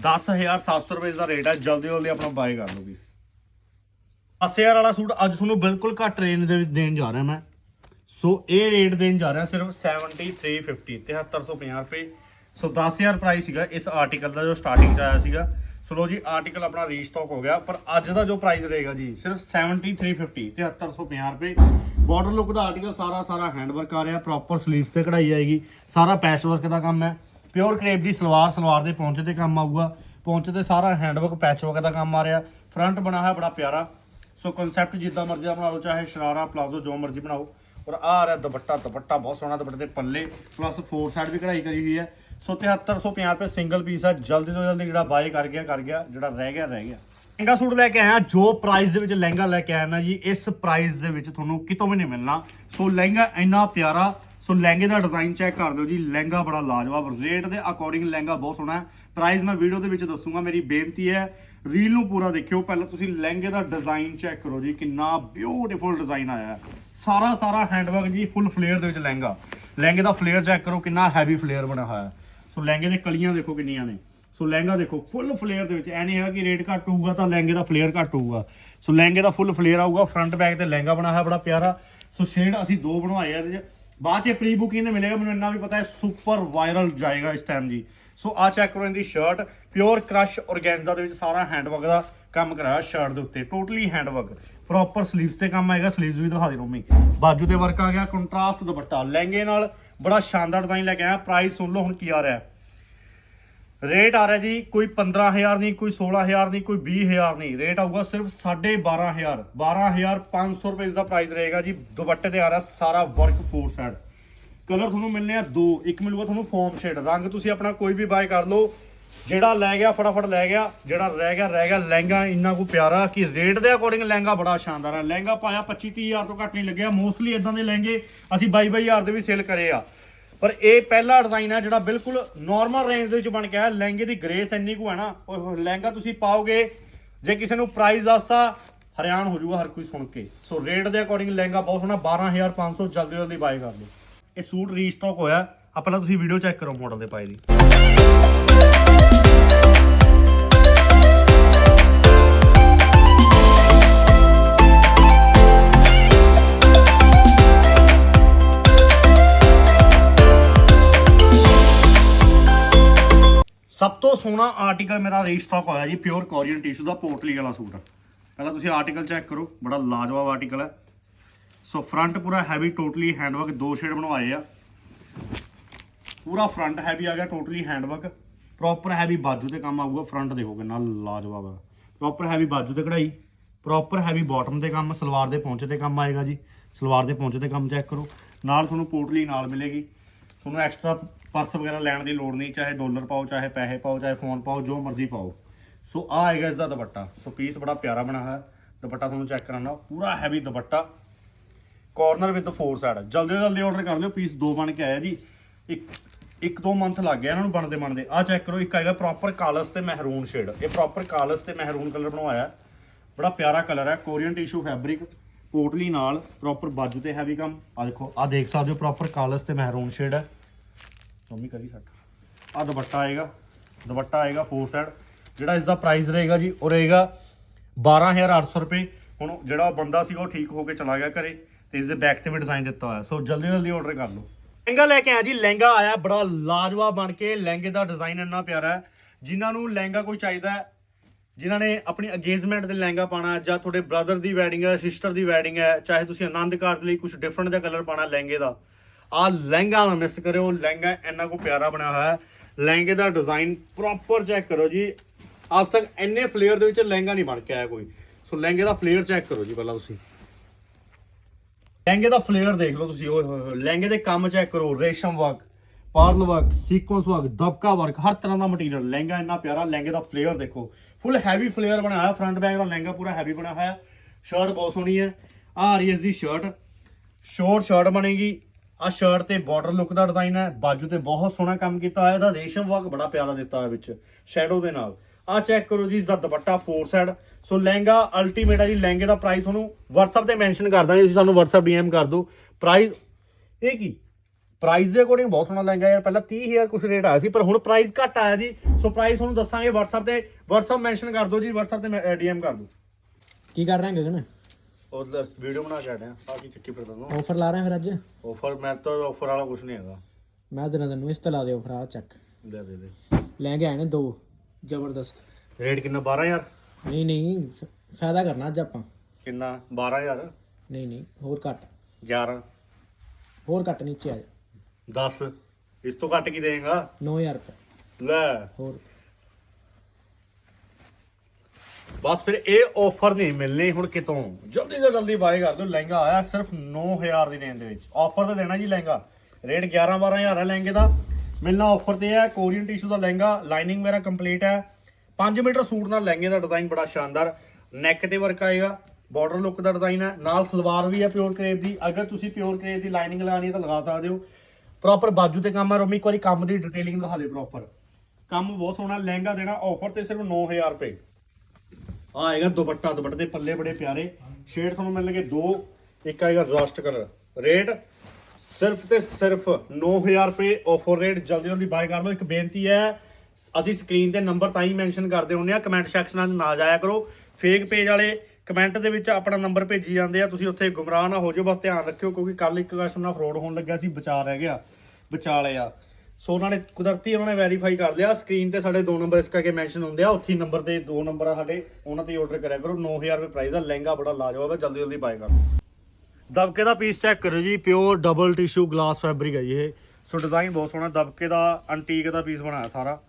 10700 ਰੁਪਏ ਦਾ ਰੇਟ ਹੈ। ਜਲਦੀ ਜਲਦੀ ਆਪਣਾ ਬਾਏ ਕਰ ਲਓ ਪਲੀਜ਼ 10000 ਵਾਲਾ ਸੂਟ ਅੱਜ ਤੁਹਾਨੂੰ ਬਿਲਕੁਲ ਘੱਟ ਰੇਂਜ ਦੇ ਵਿੱਚ ਦੇਣ ਜਾ ਰਿਹਾ ਮੈਂ। ਸੋ ਇਹ ਰੇਟ ਦੇਣ ਜਾ ਰਿਹਾ ਸਿਰਫ 7350 7350 ਰੁਪਏ। ਸੋ 10000 ਪ੍ਰਾਈਸ ਸੀਗਾ ਇਸ ਆਰਟੀਕਲ ਦਾ ਜੋ ਸਟਾਰਟਿੰਗ 'ਚ ਆਇਆ ਸੀਗਾ। ਸੋ ਲੋ ਜੀ ਆਰਟੀਕਲ ਆਪਣਾ ਰੀਸਟਾਕ ਹੋ ਗਿਆ। ਪਰ ਅੱਜ ਦਾ ਜੋ ਪ੍ਰਾਈਸ ਰਹੇਗਾ ਜੀ, ਸਿਰਫ 7350 7350 ਰੁਪਏ। ਬਾਰਡਰ ਲੁੱਕ ਦਾ ਆਰਟੀਕਲ ਸਾਰਾ ਸਾਰਾ ਹੈਂਡਵਰਕ ਆ ਰਿਹਾ ਪ੍ਰੋਪਰ ਸਲੀਵਸ ਤੇ ਕਢਾਈ ਆਏਗੀ। ਸਾਰਾ ਪੈਚ ਵਰਕ ਦਾ ਕੰਮ ਹੈ। ਪਿਓਰ ਕਰੇਪ ਦੀ ਸਲਵਾਰ ਸਲਵਾਰ ਦੇ ਪੌਂਚੇ ਤੇ ਕੰਮ ਆਊਗਾ। ਪੌਂਚੇ ਤੇ ਸਾਰਾ ਹੈਂਡਵਰਕ ਪੈਚ ਵਰਕ ਦਾ ਕੰਮ ਆ ਰਿਹਾ। ਫਰੰਟ ਬਣਾ ਹੋਇਆ, ਬੜਾ ਪਿਆਰਾ। ਸੋ ਕਨਸੈਪਟ ਜਿੱਦਾਂ ਮਰਜ਼ੀ ਦਾ ਬਣਾ ਲਓ, ਚਾਹੇ ਸ਼ਰਾਰਾ ਪਲਾਜ਼ੋ ਜੋ ਮਰਜ਼ੀ ਬਣਾਓ। ਔਰ ਆਹ ਆ ਰਿਹਾ ਦੁਪੱਟਾ ਦੁਪੱਟਾ ਬਹੁਤ ਸੋਹਣਾ, ਦੁਪੱਟੇ ਦੇ ਪੱਲੇ ਪਲੱਸ ਫੋਰ ਸਾਈਡ ਵੀ ਕਢਾਈ ਕਰੀ ਹੋਈ ਹੈ। ਸੋ 7350 ਰੁਪਏ ਸਿੰਗਲ ਪੀਸ ਹੈ ਜਲਦੀ ਤੋਂ ਜਲਦੀ ਜਿਹੜਾ ਬਾਏ ਕਰ ਗਿਆ ਕਰ ਗਿਆ, ਜਿਹੜਾ ਰਹਿ ਗਿਆ ਰਹਿ ਗਿਆ। ਲਹਿੰਗਾ ਸੂਟ ਲੈ ਕੇ ਆਇਆ, ਜੋ ਪ੍ਰਾਈਸ ਦੇ ਵਿੱਚ ਲਹਿੰਗਾ ਲੈ ਕੇ ਆਇਆ ਨਾ ਜੀ, ਇਸ ਪ੍ਰਾਈਸ ਦੇ ਵਿੱਚ ਤੁਹਾਨੂੰ ਕਿਤੋਂ ਵੀ ਨਹੀਂ ਮਿਲਣਾ। ਸੋ ਲਹਿੰਗਾ ਇੰਨਾ ਪਿਆਰਾ ਸੋ ਲਹਿੰਗੇ ਦਾ ਡਿਜ਼ਾਈਨ ਚੈੱਕ ਕਰ ਦਿਓ ਜੀ, ਲਹਿੰਗਾ ਬੜਾ ਲਾਜਵਾਬ ਰੇਟ ਦੇ ਅਕੋਰਡਿੰਗ ਲਹਿੰਗਾ ਬਹੁਤ ਸੋਹਣਾ ਹੈ। ਪ੍ਰਾਈਸ ਮੈਂ ਵੀਡੀਓ ਦੇ ਵਿੱਚ ਦੱਸੂਗਾ, ਮੇਰੀ ਬੇਨਤੀ ਹੈ ਰੀਲ ਨੂੰ ਪੂਰਾ ਦੇਖਿਓ, ਪਹਿਲਾਂ ਤੁਸੀਂ ਲਹਿੰਗੇ ਦਾ ਡਿਜ਼ਾਈਨ ਚੈੱਕ ਕਰੋ ਜੀ, ਕਿੰਨਾ ਬਿਊਟੀਫੁਲ ਡਿਜ਼ਾਈਨ ਆਇਆ ਹੈ। ਸਾਰਾ ਸਾਰਾ ਹੈਂਡਵਰਕ ਜੀ ਫੁੱਲ ਫਲੇਅਰ ਦੇ ਵਿੱਚ ਲਹਿੰਗਾ। ਲਹਿੰਗੇ ਦਾ ਫਲੇਅਰ ਚੈੱਕ ਕਰੋ, ਕਿੰਨਾ ਹੈਵੀ ਫਲੇਅਰ ਬਣਿਆ ਹੋਇਆ ਹੈ। ਸੋ ਲਹਿੰਗੇ ਦੇ ਕਲੀਆਂ ਦੇਖੋ ਕਿੰਨੀਆਂ ਨੇ। ਸੋ ਲਹਿੰਗਾ ਦੇਖੋ ਫੁੱਲ ਫਲੇਅਰ ਦੇ ਵਿੱਚ, ਐ ਨਹੀਂ ਹੈਗਾ ਕਿ ਰੇਟ ਘੱਟ ਹੋਊਗਾ ਤਾਂ ਲਹਿੰਗੇ ਦਾ ਫਲੇਅਰ ਘੱਟ ਹੋਊਗਾ। ਸੋ ਲਹਿੰਗੇ ਦਾ ਫੁੱਲ ਫਲੇਅਰ ਆਊਗਾ ਫਰੰਟ ਬੈਕ ਤੇ ਲਹਿੰਗਾ ਬਣਾ ਹੋਇਆ, ਬੜਾ ਪਿਆਰਾ। ਸੋ ਸ਼ੇਡ ਅਸੀਂ ਦੋ ਬਣਵਾਏ ਆ ਇਹਦੇ 'ਚ। ਬਾਅਦ 'ਚ ਪ੍ਰੀ ਬੁਕਿੰਗ ਦੇ ਮਿਲੇਗਾ, ਮੈਨੂੰ ਇੰਨਾ ਵੀ ਪਤਾ ਹੈ ਸੁਪਰ ਵਾਇਰਲ ਜਾਏਗਾ ਇਸ ਟਾਈਮ ਜੀ। ਸੋ ਆ ਚੈੱਕ ਕਰੋ ਇਹਦੀ ਸ਼ਰਟ ਪਿਓਰ ਕ੍ਰਸ਼ ਔਰਗੈਂਜ਼ਾ ਦੇ ਵਿੱਚ ਸਾਰਾ ਹੈਂਡਵਰਕ ਦਾ ਕੰਮ ਕਰਾਇਆ ਸ਼ਰਟ ਦੇ ਉੱਤੇ ਟੋਟਲੀ ਹੈਂਡਵਰਕ ਪ੍ਰੋਪਰ ਸਲੀਵਸ ਤੇ ਕੰਮ ਆਏਗਾ ਸਲੀਵਸ ਵੀ ਦਿਖਾ ਦੇ ਰੋਮੀ। ਬਾਜੂ ਤੇ ਵਰਕ ਆ ਗਿਆ ਕੰਟਰਾਸਟ ਦੁਪੱਟਾ, ਲਹਿੰਗੇ ਨਾਲ ਬੜਾ ਸ਼ਾਨਦਾਰ ਡਿਜ਼ਾਈਨ ਲੈ ਕੇ ਆਇਆ ਪ੍ਰਾਈਸ ਸੁਣ ਲਓ ਹੁਣ ਕੀ ਆ ਰਿਹਾ। ਰੇਟ ਆ ਰਿਹਾ ਜੀ, ਕੋਈ 15000 ਨਹੀਂ, ਕੋਈ 16000 ਨਹੀਂ, ਕੋਈ 20000 ਨਹੀਂ। ਰੇਟ ਆਊਗਾ ਸਿਰਫ 12500 12500 ਰੁਪਏ ਦਾ ਪ੍ਰਾਈਸ ਰਹੇਗਾ ਜੀ। ਦੁਪੱਟੇ ਤੇ ਆ ਰਿਹਾ ਸਾਰਾ ਵਰਕ ਫੋਰ ਸਾਈਡ ਕਲਰ ਤੁਹਾਨੂੰ ਮਿਲਨੇ ਆ ਦੋ। ਇੱਕ ਮਿਲੂਗਾ ਤੁਹਾਨੂੰ ਫੋਮ ਸ਼ੇਡ ਰੰਗ ਤੁਸੀਂ ਆਪਣਾ ਕੋਈ ਵੀ ਬਾਏ ਕਰ ਲਓ। ਜਿਹੜਾ ਲੈ ਗਿਆ, ਫਟਾਫਟ ਲੈ ਗਿਆ। ਜਿਹੜਾ ਰਹਿ ਗਿਆ ਰਹਿ ਗਿਆ। ਲਹਿੰਗਾ ਇੰਨਾ ਕੋ ਪਿਆਰਾ ਕਿ ਰੇਟ ਦੇ ਅਕੋਰਡਿੰਗ ਲਹਿੰਗਾ ਬੜਾ ਸ਼ਾਨਦਾਰ ਹੈ। ਲਹਿੰਗਾ ਪਾਇਆ 25 30000 ਤੋਂ ਘੱਟ ਨਹੀਂ ਲੱਗਿਆ। ਮੋਸਟਲੀ ਇਦਾਂ ਦੇ ਲਹਿੰਗੇ ਅਸੀਂ 22 22000 ਦੇ ਵੀ ਸੇਲ ਕਰੇ ਆ। ਪਰ ਇਹ ਪਹਿਲਾ ਡਿਜ਼ਾਈਨ ਹੈ ਜਿਹੜਾ ਬਿਲਕੁਲ ਨਾਰਮਲ ਰੇਂਜ ਦੇ ਵਿੱਚ ਬਣ ਕੇ ਆਇਆ। ਲਹਿੰਗੇ ਦੀ ਗ੍ਰੇਸ ਇੰਨੀ ਕੁ ਹੈ ਨਾ, ਉਹ ਲਹਿੰਗਾ ਤੁਸੀਂ ਪਾਓਗੇ, ਜੇ ਕਿਸੇ ਨੂੰ ਪ੍ਰਾਈਸ ਦੱਸਤਾ ਹਰਿਆਣ ਹੋ ਜਾਊਗਾ ਹਰ ਕੋਈ ਸੁਣ ਕੇ। ਸੋ ਰੇਟ ਦੇ ਅਕੋਰਡਿੰਗ ਲਹਿੰਗਾ ਬਹੁਤ ਸੋਹਣਾ 12500 ਜਲਦੀ ਜਲਦੀ ਬਾਏ ਕਰ ਲਓ ਇਹ ਸੂਟ ਰੀਸਟਾਕ ਹੋਇਆ ਆ ਤੁਸੀਂ ਵੀਡੀਓ ਚੈੱਕ ਕਰੋ ਮਾਡਲ ਦੇ ਪਾਏ ਦੀ। ਸਭ ਤੋਂ ਸੋਹਣਾ ਆਰਟੀਕਲ ਮੇਰਾ ਰੀਸਟਾਕ ਹੋਇਆ ਜੀ ਪਿਓਰ ਕੋਰੀਅਨ ਟਿਸ਼ੂ ਦਾ ਪੋਟਲੀ ਵਾਲਾ ਸੂਟ। ਪਹਿਲਾਂ ਤੁਸੀਂ ਆਰਟੀਕਲ ਚੈੱਕ ਕਰੋ, ਬੜਾ ਲਾਜਵਾਬ ਆਰਟੀਕਲ ਹੈ। ਸੋ ਫਰੰਟ ਪੂਰਾ ਹੈਵੀ ਟੋਟਲੀ ਹੈਂਡਵਰਕ ਦੋ ਸ਼ੇਡ ਬਣਵਾਏ ਆ। ਪੂਰਾ ਫਰੰਟ ਹੈਵੀ ਆ ਗਿਆ ਟੋਟਲੀ ਹੈਂਡਵਰਕ ਪ੍ਰੋਪਰ ਹੈਵੀ ਬਾਜੂ ਤੇ ਕੰਮ ਆਊਗਾ ਫਰੰਟ ਦੇਖੋ ਕਿੰਨਾ ਲਾਜਵਾਬ ਹੈ ਪ੍ਰੋਪਰ ਹੈਵੀ ਬਾਜੂ ਤੇ ਕਢਾਈ ਪ੍ਰੋਪਰ ਹੈਵੀ ਬਾਟਮ ਤੇ ਕੰਮ, ਸਲਵਾਰ ਦੇ ਪਹੁੰਚੇ ਤੇ ਕੰਮ ਆਏਗਾ ਜੀ। ਸਲਵਾਰ ਦੇ ਪਹੁੰਚੇ ਤੇ ਕੰਮ ਚੈੱਕ ਕਰੋ। ਨਾਲ ਤੁਹਾਨੂੰ ਪੋਟਲੀ ਨਾਲ ਮਿਲੇਗੀ। ਤੁਹਾਨੂੰ ਐਕਸਟਰਾ ਪਰਸ ਵਗੈਰਾ ਲੈਣ ਦੀ ਲੋੜ ਨਹੀਂ, ਚਾਹੇ ਡਾਲਰ ਪਾਓ, ਚਾਹੇ ਪੈਸੇ ਪਾਓ, ਚਾਹੇ ਫੋਨ ਪਾਓ, ਜੋ ਮਰਜ਼ੀ ਪਾਓ। ਸੋ ਆ ਆਏਗਾ ਇਸ ਦਾ ਦੁਪੱਟਾ। ਸੋ ਪੀਸ ਬੜਾ ਪਿਆਰਾ ਬਣਾ ਹੋਇਆ। ਦੁਪੱਟਾ ਤੁਹਾਨੂੰ ਚੈੱਕ ਕਰਾਉਣਾ। ਪੂਰਾ heavy dupatta. Corner with four side ਜਲਦੀ ਤੋਂ ਜਲਦੀ ਆਰਡਰ ਕਰ ਲਿਓ। ਪੀਸ ਦੋ ਬਣ ਕੇ ਆਇਆ ਜੀ। ਇੱਕ ਇੱਕ ਦੋ ਮੰਥ ਲੱਗ ਗਿਆ ਇਹਨਾਂ ਨੂੰ ਬਣਦੇ ਬਣਦੇ। ਆ ਚੈੱਕ ਕਰੋ। ਇੱਕ ਆਏਗਾ ਪ੍ਰੋਪਰ ਕਾਲਸ ਤੇ ਮਹਿਰੂਨ ਸ਼ੇਡ ਇਹ ਪ੍ਰੋਪਰ ਕਾਲਸ ਤੇ ਮਹਿਰੂਨ ਕਲਰ ਬਣਵਾਇਆ। ਬੜਾ ਪਿਆਰਾ ਕਲਰ ਹੈ। ਕੋਰੀਅਨ ਟਿਸ਼ੂ ਫੈਬਰਿਕ ਕੋਟਲੀ ਨਾਲ ਪ੍ਰੋਪਰ ਬਾਜੂ ਤੇ ਹੈਵੀ ਕੰਮ। ਆ ਦੇਖੋ ਆ ਦੇਖ ਸਕਦੇ ਹੋ ਪ੍ਰੋਪਰ ਕਾਲਸ ਤੇ ਮਹਿਰੂਨ ਸ਼ੇਡ ਹੈ। ਮੰਮੀ ਕਰੀ ਸੱਟ। ਆ ਦੁਪੱਟਾ ਆਏਗਾ ਦੁਪੱਟਾ ਆਏਗਾ ਫੋਰ ਸਾਈਡ ਜਿਹੜਾ ਇਸ ਦਾ ਪ੍ਰਾਈਸ ਰਹੇਗਾ ਜੀ, ਉਹ ਰਹੇਗਾ 12800 ਰੁਪਏ। ਹੁਣ ਜਿਹੜਾ ਬੰਦਾ ਸੀ, ਉਹ ਠੀਕ ਹੋ ਕੇ ਚਲਾ ਗਿਆ ਘਰੇ ਤੇ ਇਸ ਦੇ ਬੈਕ ਤੇ ਵੀ ਡਿਜ਼ਾਈਨ ਦਿੱਤਾ ਹੋਇਆ। ਸੋ ਜਲਦੀ ਜਲਦੀ ਆਰਡਰ ਕਰ ਲਓ। ਲਹਿੰਗਾ ਲੈ ਕੇ ਆਇਆ ਜੀ, ਲਹਿੰਗਾ ਆਇਆ, ਬੜਾ ਲਾਜਵਾਬ ਬਣ ਕੇ ਲਹਿੰਗੇ ਦਾ ਡਿਜ਼ਾਈਨ ਇੰਨਾ ਪਿਆਰਾ ਹੈ। ਜਿਨ੍ਹਾਂ ਨੂੰ ਲਹਿੰਗਾ ਕੋਈ ਚਾਹੀਦਾ ਹੈ, ਜਿਨ੍ਹਾਂ ਨੇ ਆਪਣੀ ਅਗੇਜਮੈਂਟ ਤੇ ਲਹਿੰਗਾ ਪਾਣਾ ਜਾਂ ਤੁਹਾਡੇ ਬ੍ਰਦਰ ਦੀ ਵੈਡਿੰਗ ਹੈ ਸਿਸਟਰ ਦੀ ਵੈਡਿੰਗ ਹੈ, ਚਾਹੇ ਤੁਸੀਂ ਆਨੰਦ ਕਾਰਜ ਲਈ ਕੁਝ ਡਿਫਰੈਂਟ ਦਾ ਕਲਰ ਪਾਣਾ ਲਹਿੰਗੇ ਦਾ ਆ ਲਹਿੰਗਾ ਨਾ ਮਿਸ ਕਰਿਓ, ਲਹਿੰਗਾ ਇੰਨਾ ਕੋ ਪਿਆਰਾ ਬਣਿਆ ਹੋਇਆ ਹੈ। ਲਹਿੰਗੇ ਦਾ ਡਿਜ਼ਾਈਨ ਪ੍ਰੋਪਰ ਚੈੱਕ ਕਰੋ ਜੀ। ਅੱਜ ਤੱਕ ਇੰਨੇ ਫਲੇਅਰ ਦੇ ਵਿੱਚ ਲਹਿੰਗਾ ਨਹੀਂ ਬਣ ਕੇ ਆਇਆ ਕੋਈ। ਸੋ ਲਹਿੰਗੇ ਦਾ ਫਲੇਅਰ ਚੈੱਕ ਕਰੋ ਜੀ ਪਹਿਲਾਂ ਤੁਸੀਂ। ਲਹਿੰਗੇ ਦਾ ਫਲੇਅਰ ਦੇਖ ਲਓ ਤੁਸੀਂ, ਓਏ ਲਹਿੰਗੇ ਦੇ ਕੰਮ ਚੈੱਕ ਕਰੋ, ਰੇਸ਼ਮ work pearl work sequence work ਦਬਕਾ work ਹਰ ਤਰ੍ਹਾਂ ਦਾ ਮਟੀਰੀਅਲ ਲਹਿੰਗਾ ਇੰਨਾ ਪਿਆਰਾ, ਲਹਿੰਗੇ ਦਾ ਫਲੇਅਰ ਦੇਖੋ। ਫੁੱਲ ਹੈਵੀ ਫਲੇਅਰ ਬਣਾਇਆ ਹੋਇਆ ਫਰੰਟ ਬੈਕ ਦਾ ਲਹਿੰਗਾ ਪੂਰਾ ਹੈਵੀ ਬਣਾਇਆ ਹੋਇਆ। ਸ਼ਰਟ ਬਹੁਤ ਸੋਹਣੀ ਹੈ। ਆ ਰਹੀ ਇਸ ਦੀ ਸ਼ਰਟ ਸ਼ੋਰਟ ਸ਼ਰਟ ਬਣੇਗੀ। ਆ ਸ਼ਰਟ ਤੇ ਬਾਰਡਰ ਲੁੱਕ ਦਾ ਡਿਜ਼ਾਈਨ ਹੈ, ਬਾਜੂ ਤੇ ਬਹੁਤ ਸੋਹਣਾ ਕੰਮ ਕੀਤਾ ਹੋਇਆ, ਇਹਦਾ ਰੇਸ਼ਮ ਵਰਕ ਬੜਾ ਪਿਆਰਾ ਦਿੱਤਾ ਹੋਇਆ ਵਿੱਚ ਸ਼ੈਡੋ ਦੇ ਨਾਲ। ਆ ਚੈੱਕ ਕਰੋ ਜੀ ਇਸਦਾ dupatta four side so lehenga ultimate ਆ ਜੀ, ਲਹਿੰਗੇ ਦਾ ਪ੍ਰਾਈਸ ਤੁਹਾਨੂੰ WhatsApp ਤੇ ਮੈਂਸ਼ਨ ਕਰ ਦਾਂਗੇ, ਤੁਸੀਂ ਸਾਨੂੰ WhatsApp DM ਕਰ ਦਿਓ। ਪ੍ਰਾਈਸ ਇਹ ਕੀ? ਪ੍ਰਾਈਸ ਦੇ ਅਕੋਰਡਿੰਗ ਬਹੁਤ ਸੋਹਣਾ ਲਹਿੰਗਾ ਯਾਰ, ਪਹਿਲਾਂ 30000 ਕੁਛ ਰੇਟ ਆਇਆ ਸੀ, ਪਰ ਹੁਣ ਪ੍ਰਾਈਸ ਘੱਟ ਆਇਆ ਜੀ। ਸੋ ਪ੍ਰਾਈਸ ਤੁਹਾਨੂੰ ਦੱਸਾਂਗੇ WhatsApp ਤੇ, WhatsApp ਮੈਂਸ਼ਨ ਕਰ ਦਿਓ ਜੀ, WhatsApp ਤੇ DM ਕਰ ਦਿਓ। ਕੀ ਕਰ ਰਹੇ ਗਗਨ? ਉਧਰ ਵੀਡੀਓ ਬਣਾ ਕੇ ਆਏ ਆ। ਕੀ ਚੱਕੀ ਫਿਰਦਾ ਨੂੰ ਆਫਰ ਲਾ ਰਹੇ ਫਿਰ ਅੱਜ? ਆਫਰ ਮੈਂ ਤਾਂ ਆਫਰ ਵਾਲਾ ਕੁਝ ਨਹੀਂ ਹੈਗਾ। ਮੈਂ ਦਿਨਾਂ ਤੈਨੂੰ ਇਸ ਤੋਂ ਲਾ ਦੇ ਆਫਰ ਆ ਚੱਕ ਲੈ ਦੇ ਦੇ। ਲਹਿੰਗੇ ਆਏ ਨੇ ਦੋ ਜ਼ਬਰਦਸਤ। ਰੇਟ ਕਿੰਨਾ? 12000 ਨਹੀਂ ਨਹੀਂ ਫਾਇਦਾ ਕਰਨਾ ਅੱਜ ਆਪਾਂ। ਕਿੰਨਾ? 12000 ਨਹੀਂ ਨਹੀਂ ਹੋਰ ਘੱਟ। 11 ਹੋਰ ਘੱਟ ਨੀਚੇ ਆ ਜਾ। 10 ਇਸ ਤੋਂ ਘੱਟ ਕੀ ਦੇਗਾ 9000 ਰੁਪਏ। ਲੈ। ਹੋਰ। ਬਸ ਫਿਰ ਇਹ ਆਫਰ ਨਹੀਂ ਮਿਲਣੀ ਹੁਣ ਕਿਤੋਂ। ਜਲਦੀ ਤੋਂ ਜਲਦੀ ਬਾਏ ਕਰ ਦਿਓ, ਲਹਿੰਗਾ ਆਇਆ ਸਿਰਫ 9000 ਦੀ ਰੇਂਜ ਦੇ ਵਿੱਚ। ਆਫਰ ਤਾਂ ਦੇਣਾ ਜੀ ਲਹਿੰਗਾ। ਰੇਟ 11 12000 ਹੈ ਲਹਿੰਗੇ ਦਾ। ਮਿਲਣਾ ਆਫਰ ਤੇ ਹੈ ਕੋਰੀਅਨ ਟਿਸ਼ੂ ਦਾ ਲਹਿੰਗਾ ਲਾਈਨਿੰਗ ਮੇਰਾ ਕੰਪਲੀਟ ਹੈ। 5 ਮੀਟਰ ਸੂਟ ਨਾਲ ਲਹਿੰਗੇ ਦਾ ਡਿਜ਼ਾਈਨ ਬੜਾ ਸ਼ਾਨਦਾਰ। ਨੈਕ ਤੇ ਵਰਕ ਆਏਗਾ ਬਾਰਡਰ ਲੁੱਕ ਦਾ ਡਿਜ਼ਾਈਨ ਹੈ। ਨਾਲ ਸਲਵਾਰ ਵੀ ਹੈ ਪਿਓਰ ਕਰੇਪ ਦੀ। ਅਗਰ ਤੁਸੀਂ ਪਿਓਰ ਕਰੇਪ ਦੀ ਲਾਈਨਿੰਗ ਲਗਾਣੀ ਹੈ ਤਾਂ ਲਗਾ ਸਕਦੇ ਹੋ। ਪ੍ਰੋਪਰ ਬਾਜੂ ਤੇ ਕੰਮ ਹੈ। ਰੋਮੀ, ਇੱਕ ਵਾਰੀ ਕੰਮ ਦੀ ਡਿਟੇਲਿੰਗ ਦਿਖਾ ਦੇ ਪ੍ਰੋਪਰ ਕੰਮ ਬਹੁਤ ਸੋਹਣਾ ਲਹਿੰਗਾ ਦੇਣਾ ਆਫਰ ਤੇ ਸਿਰਫ 9000 ਰੁਪਏ। ਆ ਆਏਗਾ ਦੁਪੱਟਾ, ਦੁਪੱਟੇ ਦੇ ਪੱਲੇ ਬੜੇ ਪਿਆਰੇ। ਸ਼ੇਡ ਤੁਹਾਨੂੰ ਮਿਲਣਗੇ ਦੋ, ਇੱਕ ਆਏਗਾ ਰਸਟ ਕਲਰ ਰੇਟ ਸਿਰਫ ਤੇ ਸਿਰਫ 9000 ਰੁਪਏ ਆਫਰ ਰੇਟ ਜਲਦੀ ਜਲਦੀ ਬਾਏ ਕਰ ਲਓ। ਇੱਕ ਬੇਨਤੀ ਹੈ, ਅਸੀਂ ਸਕਰੀਨ ਤੇ ਨੰਬਰ ਤਾਂ ਹੀ ਮੈਂਸ਼ਨ ਕਰਦੇ ਹੁੰਦੇ ਆ ਕਮੈਂਟ ਸੈਕਸ਼ਨਾਂ 'ਚ ਨਾ ਜਾਇਆ ਕਰੋ। ਫੇਕ ਪੇਜ ਵਾਲੇ ਕਮੈਂਟ ਦੇ ਵਿੱਚ ਆਪਣਾ ਨੰਬਰ ਭੇਜੀ ਜਾਂਦੇ ਆ, ਤੁਸੀਂ ਉੱਥੇ ਗੁੰਮਰਾਹ ਨਾ ਹੋ ਜਾਓ ਬਸ ਧਿਆਨ ਰੱਖਿਓ, ਕਿਉਂਕਿ ਕੱਲ ਇੱਕ ਕਸਟਮਰ ਨਾਲ ਫਰੋਡ ਹੋਣ ਲੱਗਿਆ ਸੀ, ਬਚਾ ਰਹਿ ਗਿਆ, ਬਚਾ ਲਿਆ। ਸੋ ਉਹਨਾਂ ਨੇ ਕੁਦਰਤੀ ਉਹਨਾਂ ਨੇ ਵੈਰੀਫਾਈ ਕਰ ਲਿਆ ਸਕਰੀਨ ਤੇ ਸਾਡੇ ਦੋ ਨੰਬਰ ਇਸ ਕਰਕੇ ਮੈਂਸ਼ਨ ਹੁੰਦੇ ਆ, ਉੱਥੇ ਨੰਬਰ ਤੇ ਦੋ ਨੰਬਰ ਆ ਸਾਡੇ, ਉਹਨਾਂ ਤੇ ਆਰਡਰ ਕਰਿਆ ਕਰੋ 9000 ਰੁਪਏ ਪ੍ਰਾਈਸ ਆ, ਲਹਿੰਗਾ ਬੜਾ ਲਾਜਵਾਬ ਹੈ ਜਲਦੀ ਜਲਦੀ ਬਾਏ ਕਰ ਲਓ। ਦਬਕੇ ਦਾ ਪੀਸ ਚੈੱਕ ਕਰੋ ਜੀ pure double tissue glass fabric ਹੈ ਜੀ ਇਹ। ਸੋ ਡਿਜ਼ਾਈਨ ਬਹੁਤ ਸੋਹਣਾ, ਦਬਕੇ ਦਾ ਅੰਟੀਕ ਦਾ ਪੀਸ ਬਣਾਇਆ ਸਾਰਾ।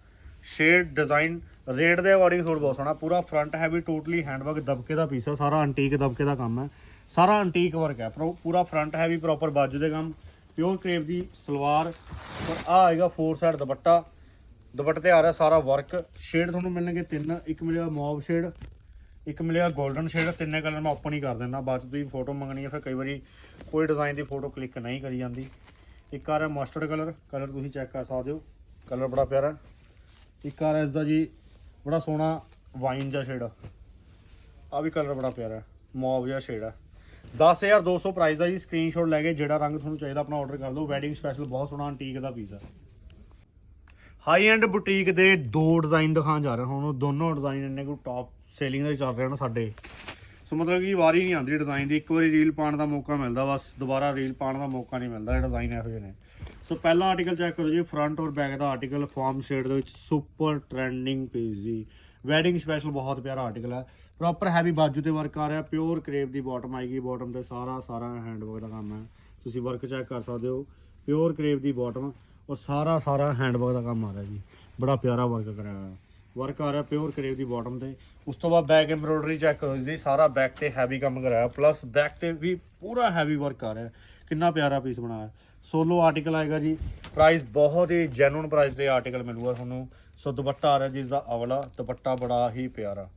ਸ਼ੇਡ ਡਿਜ਼ਾਈਨ ਰੇਟ ਦੇ ਅਕੋਰਡਿੰਗ ਸੂਟ ਬਹੁਤ ਸੋਹਣਾ, ਪੂਰਾ ਫਰੰਟ ਹੈਵੀ ਟੋਟਲੀ ਹੈਂਡਵਰਕ ਦਬਕੇ ਦਾ ਪੀਸ ਹੈ ਸਾਰਾ ਅੰਟੀਕ ਦਬਕੇ ਦਾ ਕੰਮ ਹੈ ਸਾਰਾ ਅੰਟੀਕ ਵਰਕ ਹੈ ਪ੍ਰੋ- ਪੂਰਾ ਫਰੰਟ ਹੈਵੀ ਪ੍ਰੋਪਰ ਬਾਜੂ ਦੇ ਕੰਮ। ਪਿਓਰ ਕਰੇਪ ਦੀ ਸਲਵਾਰ। ਔਰ ਆ ਆਏਗਾ ਫੋਰ ਸਾਈਡ ਦੁਪੱਟਾ। ਦੁਪੱਟੇ ਤੇ ਆ ਰਿਹਾ ਸਾਰਾ ਵਰਕ ਸ਼ੇਡ ਤੁਹਾਨੂੰ ਮਿਲਣਗੇ ਤਿੰਨ। ਇੱਕ ਮਿਲਿਆ ਮੌਵ ਸ਼ੇਡ ਇੱਕ ਮਿਲਿਆ 골ਡਨ ਸ਼ੇਡ ਤਿੰਨੇ ਕਲਰ ਮੈਂ ਓਪਨ ਹੀ ਕਰ ਦਿੰਦਾ। ਬਾਅਦ ਚ ਤੁਸੀਂ ਫੋਟੋ ਮੰਗਣੀ ਹੈ ਫਿਰ ਕਈ ਵਾਰੀ ਕੋਈ ਡਿਜ਼ਾਈਨ ਦੀ ਫੋਟੋ ਕਲਿੱਕ ਨਹੀਂ ਕਰੀ ਜਾਂਦੀ। ਇੱਕ ਆ ਰਿਹਾ ਮਸਟਰਡ ਕਲਰ ਕਲਰ ਤੁਸੀਂ ਚੈੱਕ ਕਰ ਸਕਦੇ ਹੋ। ਕਲਰ ਬੜਾ ਪਿਆਰਾ। ਇੱਕ ਆ ਰਿਹਾ ਇਸ ਦਾ ਜੀ ਬੜਾ ਸੋਹਣਾ ਵਾਈਨ ਜਿਹਾ ਸ਼ੇਡ ਆ ਵੀ ਕਲਰ ਬੜਾ ਪਿਆਰਾ। ਹੈ ਮੌਵ ਜਿਹਾ ਸ਼ੇਡ ਹੈ 10200 ਪ੍ਰਾਈਸ ਦਾ ਜੀ ਸਕਰੀਨਸ਼ਾਟ ਲੈ ਕੇ ਜਿਹੜਾ ਰੰਗ ਤੁਹਾਨੂੰ ਚਾਹੀਦਾ ਆਪਣਾ ਆਰਡਰ ਕਰ ਲਓ ਵੈਡਿੰਗ ਸਪੈਸ਼ਲ ਬਹੁਤ ਸੋਹਣਾ ਅੰਟੀਕ ਦਾ ਪੀਸ ਹੈ ਹਾਈ ਐਂਡ ਬੁਟੀਕ ਦੇ ਦੋ ਡਿਜ਼ਾਈਨ ਦਿਖਾਉਣ ਜਾ ਰਹੇ ਹਾਂ ਹੁਣ, ਦੋਨੋਂ ਡਿਜ਼ਾਈਨ ਇੰਨੇ ਕੋ ਟਾਪ ਸੇਲਿੰਗ ਦੇ ਚੱਲ ਰਹੇ ਨੇ ਸਾਡੇ। ਸੋ ਮਤਲਬ ਕਿ ਵਾਰੀ ਨਹੀਂ ਆਉਂਦੀ ਡਿਜ਼ਾਈਨ ਦੀ, ਇੱਕ ਵਾਰੀ ਰੀਲ ਪਾਉਣ ਦਾ ਮੌਕਾ ਮਿਲਦਾ ਬਸ, ਦੁਬਾਰਾ ਰੀਲ ਪਾਉਣ ਦਾ ਮੌਕਾ ਨਹੀਂ ਮਿਲਦਾ, ਇਹ ਡਿਜ਼ਾਈਨ ਇਹੋ ਜਿਹੇ ਨੇ। ਸੋ ਪਹਿਲਾ ਆਰਟੀਕਲ ਚੈੱਕ ਕਰੋ ਜੀ ਫਰੰਟ ਔਰ ਬੈਕ ਦਾ ਆਰਟੀਕਲ ਫਾਰਮ ਸ਼ੇਡ ਦੇ ਵਿੱਚ ਸੁਪਰ ਟ੍ਰੈਂਡਿੰਗ ਪੀਸ ਜੀ। ਵੈਡਿੰਗ ਸਪੈਸ਼ਲ ਬਹੁਤ ਪਿਆਰਾ ਆਰਟੀਕਲ ਹੈ ਪ੍ਰੋਪਰ ਹੈਵੀ ਬਾਜੂ ਤੇ ਵਰਕ ਆ ਰਿਹਾ ਪਿਓਰ ਕਰੇਪ ਦੀ ਬਾਟਮ ਆਏਗੀ ਬਾਟਮ ਤੇ ਸਾਰਾ ਸਾਰਾ ਹੈਂਡਵਰਕ ਦਾ ਕੰਮ ਹੈ। ਤੁਸੀਂ ਵਰਕ ਚੈੱਕ ਕਰ ਸਕਦੇ ਹੋ ਪਿਓਰ ਕਰੇਪ ਦੀ ਬਾਟਮ ਔਰ ਸਾਰਾ ਸਾਰਾ ਹੈਂਡਵਰਕ ਦਾ ਕੰਮ ਆ ਰਿਹਾ ਜੀ। ਬੜਾ ਪਿਆਰਾ ਵਰਕ ਕਰਿਆ ਹੋਇਆ। ਵਰਕ ਆ ਰਿਹਾ ਪਿਓਰ ਕਰੇਪ ਦੀ ਬਾਟਮ ਤੇ। ਉਸ ਤੋਂ ਬਾਅਦ ਬੈਕ ਐਮਬ੍ਰੋਇਡਰੀ ਚੈੱਕ ਕਰੋ ਜੀ। ਸਾਰਾ ਬੈਕ ਤੇ ਹੈਵੀ ਕੰਮ ਕਰਾਇਆ ਪਲੱਸ ਬੈਕ ਤੇ ਵੀ ਪੂਰਾ ਹੈਵੀ ਵਰਕ ਆ ਰਿਹਾ। ਕਿੰਨਾ ਪਿਆਰਾ ਪੀਸ ਬਣਾਇਆ। ਸੋਲੋ ਆਰਟੀਕਲ ਆਏਗਾ ਜੀ। ਪ੍ਰਾਈਸ ਬਹੁਤ ਹੀ ਜੈਨੂਨ ਪ੍ਰਾਈਸ ਤੇ ਆਰਟੀਕਲ ਮਿਲੂਗਾ ਤੁਹਾਨੂੰ। ਸੋ ਦੁਪੱਟਾ ਆ ਰਿਹਾ ਜਿਸ ਦਾ ਅਵਲਾ ਦੁਪੱਟਾ ਬੜਾ ਹੀ ਪਿਆਰਾ।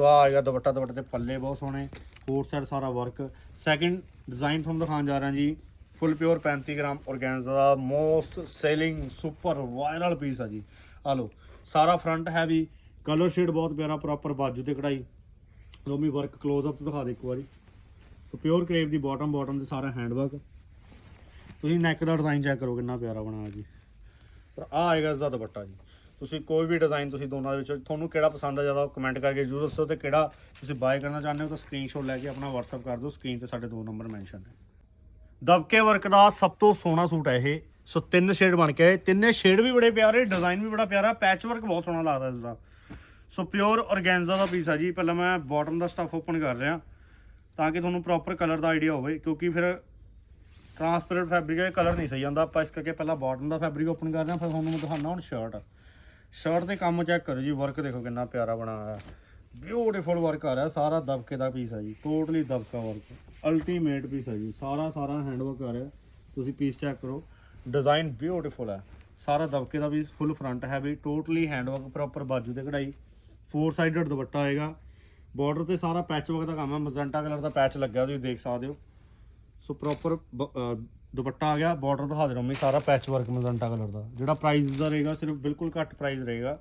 ਸੋ ਆ ਆਏਗਾ ਦੁਪੱਟਾ ਦੁਪੱਟੇ ਤੇ ਪੱਲੇ ਬਹੁਤ ਸੋਹਣੇ ਫੋਰ ਸਾਈਡ ਸਾਰਾ ਵਰਕ ਸੈਕਿੰਡ ਡਿਜ਼ਾਈਨ ਤੁਹਾਨੂੰ ਦਿਖਾਉਣ ਜਾ ਰਿਹਾ ਜੀ ਫੁੱਲ ਪਿਓਰ 35 ਗ੍ਰਾਮ ਔਰਗੈਂਜ਼ਾ ਦਾ most selling super viral piece ਆ ਜੀ। ਆ ਲਓ, ਸਾਰਾ ਫਰੰਟ ਹੈਵੀ ਕਲਰ ਸ਼ੇਡ ਬਹੁਤ ਪਿਆਰਾ ਪ੍ਰੋਪਰ ਬਾਜੂ ਤੇ ਕਢਾਈ। ਰੋਮੀ ਵਰਕ ক্লোਜ਼ ਅਪ ਦਿਖਾ ਦੇ ਇੱਕ ਵਾਰੀ। ਸੋ ਪਿਓਰ ਕਰੇਪ ਦੀ ਬਾਟਮ ਬਾਟਮ ਤੇ ਸਾਰਾ ਹੈਂਡ ਵਰਕ ਤੁਸੀਂ ਨੈਕ ਦਾ ਡਿਜ਼ਾਈਨ ਚੈੱਕ ਕਰੋ ਕਿੰਨਾ ਪਿਆਰਾ ਬਣਾਇਆ ਜੀ। ਪਰ ਆ ਆਏਗਾ ਇਸ ਦਾ ਦੁਪੱਟਾ ਜੀ। ਤੁਸੀਂ ਕੋਈ ਵੀ ਡਿਜ਼ਾਈਨ ਤੁਸੀਂ ਦੋਨਾਂ ਦੇ ਵਿੱਚੋਂ, ਤੁਹਾਨੂੰ ਕਿਹੜਾ ਪਸੰਦ ਆ ਜ਼ਿਆਦਾ ਕਮੈਂਟ ਕਰਕੇ ਜ਼ਰੂਰ ਦੱਸੋ ਤੇ ਕਿਹੜਾ ਤੁਸੀਂ ਬਾਏ ਕਰਨਾ ਚਾਹੁੰਦੇ ਹੋ ਤਾਂ ਸਕਰੀਨਸ਼ਾਟ ਲੈ ਕੇ ਆਪਣਾ WhatsApp ਕਰ ਦਿਓ ਸਕਰੀਨ ਤੇ ਸਾਡੇ ਦੋ ਨੰਬਰ ਮੈਂਸ਼ਨ ਹੈ ਦਬਕੇ ਵਰਕ ਦਾ ਸਭ ਤੋਂ ਸੋਹਣਾ ਸੂਟ ਹੈ ਇਹ। ਸੋ ਤਿੰਨ ਸ਼ੇਡ ਬਣ ਕੇ ਆਏ। ਤਿੰਨੇ ਸ਼ੇਡ ਵੀ ਬੜੇ ਪਿਆਰੇ ਡਿਜ਼ਾਈਨ ਵੀ ਬੜਾ ਪਿਆਰਾ ਪੈਚ ਵਰਕ ਬਹੁਤ ਸੋਹਣਾ ਲੱਗਦਾ ਇਸ ਦਾ। ਸੋ ਪਿਓਰ ਔਰਗੈਂਜ਼ਾ ਦਾ ਪੀਸ ਆ ਜੀ। ਪਹਿਲਾਂ ਮੈਂ ਬਾਟਮ ਦਾ ਸਟਫ ਓਪਨ ਕਰ ਰਿਹਾ, ਤਾਂ ਕਿ ਤੁਹਾਨੂੰ ਪ੍ਰੋਪਰ ਕਲਰ ਦਾ ਆਈਡੀਆ ਹੋਵੇ, ਕਿਉਂਕਿ ਫਿਰ ਟਰਾਂਸਪੇਰੈਂਟ ਫੈਬਰਿਕ ਹੈ ਕਲਰ ਨਹੀਂ ਸਹੀ ਜਾਂਦਾ ਆਪਾਂ ਇਸ ਕਰਕੇ ਪਹਿਲਾਂ ਬਾਟਮ ਦਾ ਫੈਬਰਿਕ ਓਪਨ ਕਰ ਰਹੇ ਹਾਂ, ਫਿਰ ਤੁਹਾਨੂੰ ਮੈਂ ਦਿਖਾਉਣਾ ਹੁਣ ਸ਼ਰਟ ਸ਼ਰਟ ਤੇ ਕੰਮ ਚੈੱਕ ਕਰੋ ਜੀ ਵਰਕ ਦੇਖੋ ਕਿੰਨਾ ਪਿਆਰਾ ਬਣਾਇਆ ਹੋਇਆ। ਬਿਊਟੀਫੁਲ ਵਰਕ ਆ ਰਿਹਾ, ਸਾਰਾ ਦਬਕੇ ਦਾ ਪੀਸ ਆ ਜੀ ਟੋਟਲੀ ਦਬਕਾ ਵਰਕ ਅਲਟੀਮੇਟ ਪੀਸ ਆ ਜੀ, ਸਾਰਾ ਸਾਰਾ ਹੈਂਡ ਵਰਕ ਆ ਰਿਹਾ। ਤੁਸੀਂ ਪੀਸ ਚੈੱਕ ਕਰੋ ਡਿਜ਼ਾਈਨ ਬਿਊਟੀਫੁਲ ਹੈ ਸਾਰਾ ਦਬਕੇ ਦਾ ਪੀਸ ਫੁੱਲ ਫਰੰਟ ਹੈ ਵੀ ਟੋਟਲੀ ਹੈਂਡ ਵਰਕ ਪ੍ਰੋਪਰ ਬਾਜੂ ਤੇ ਕਢਾਈ। ਫੋਰ ਸਾਈਡਡ ਦੁਪੱਟਾ ਆਏਗਾ। ਬਾਰਡਰ ਤੇ ਸਾਰਾ ਪੈਚ ਵਰਕ ਦਾ ਕੰਮ ਹੈ ਮਜੈਂਟਾ ਕਲਰ ਦਾ ਪੈਚ ਲੱਗਿਆ, ਤੁਸੀਂ ਦੇਖ ਸਕਦੇ ਹੋ। ਸੋ ਪ੍ਰੋਪਰ ਦੁਪੱਟਾ ਆ ਗਿਆ ਬਾਰਡਰ ਦਿਖਾ ਦੇ ਮੈਂ ਸਾਰਾ ਪੈਚ ਵਰਕ ਮਜੰਟਾ ਕਲਰ ਦਾ। ਜਿਹੜਾ ਪ੍ਰਾਈਸ ਦਾ ਰਹੇਗਾ, ਸਿਰਫ ਬਿਲਕੁਲ ਘੱਟ ਪ੍ਰਾਈਸ ਰਹੇਗਾ।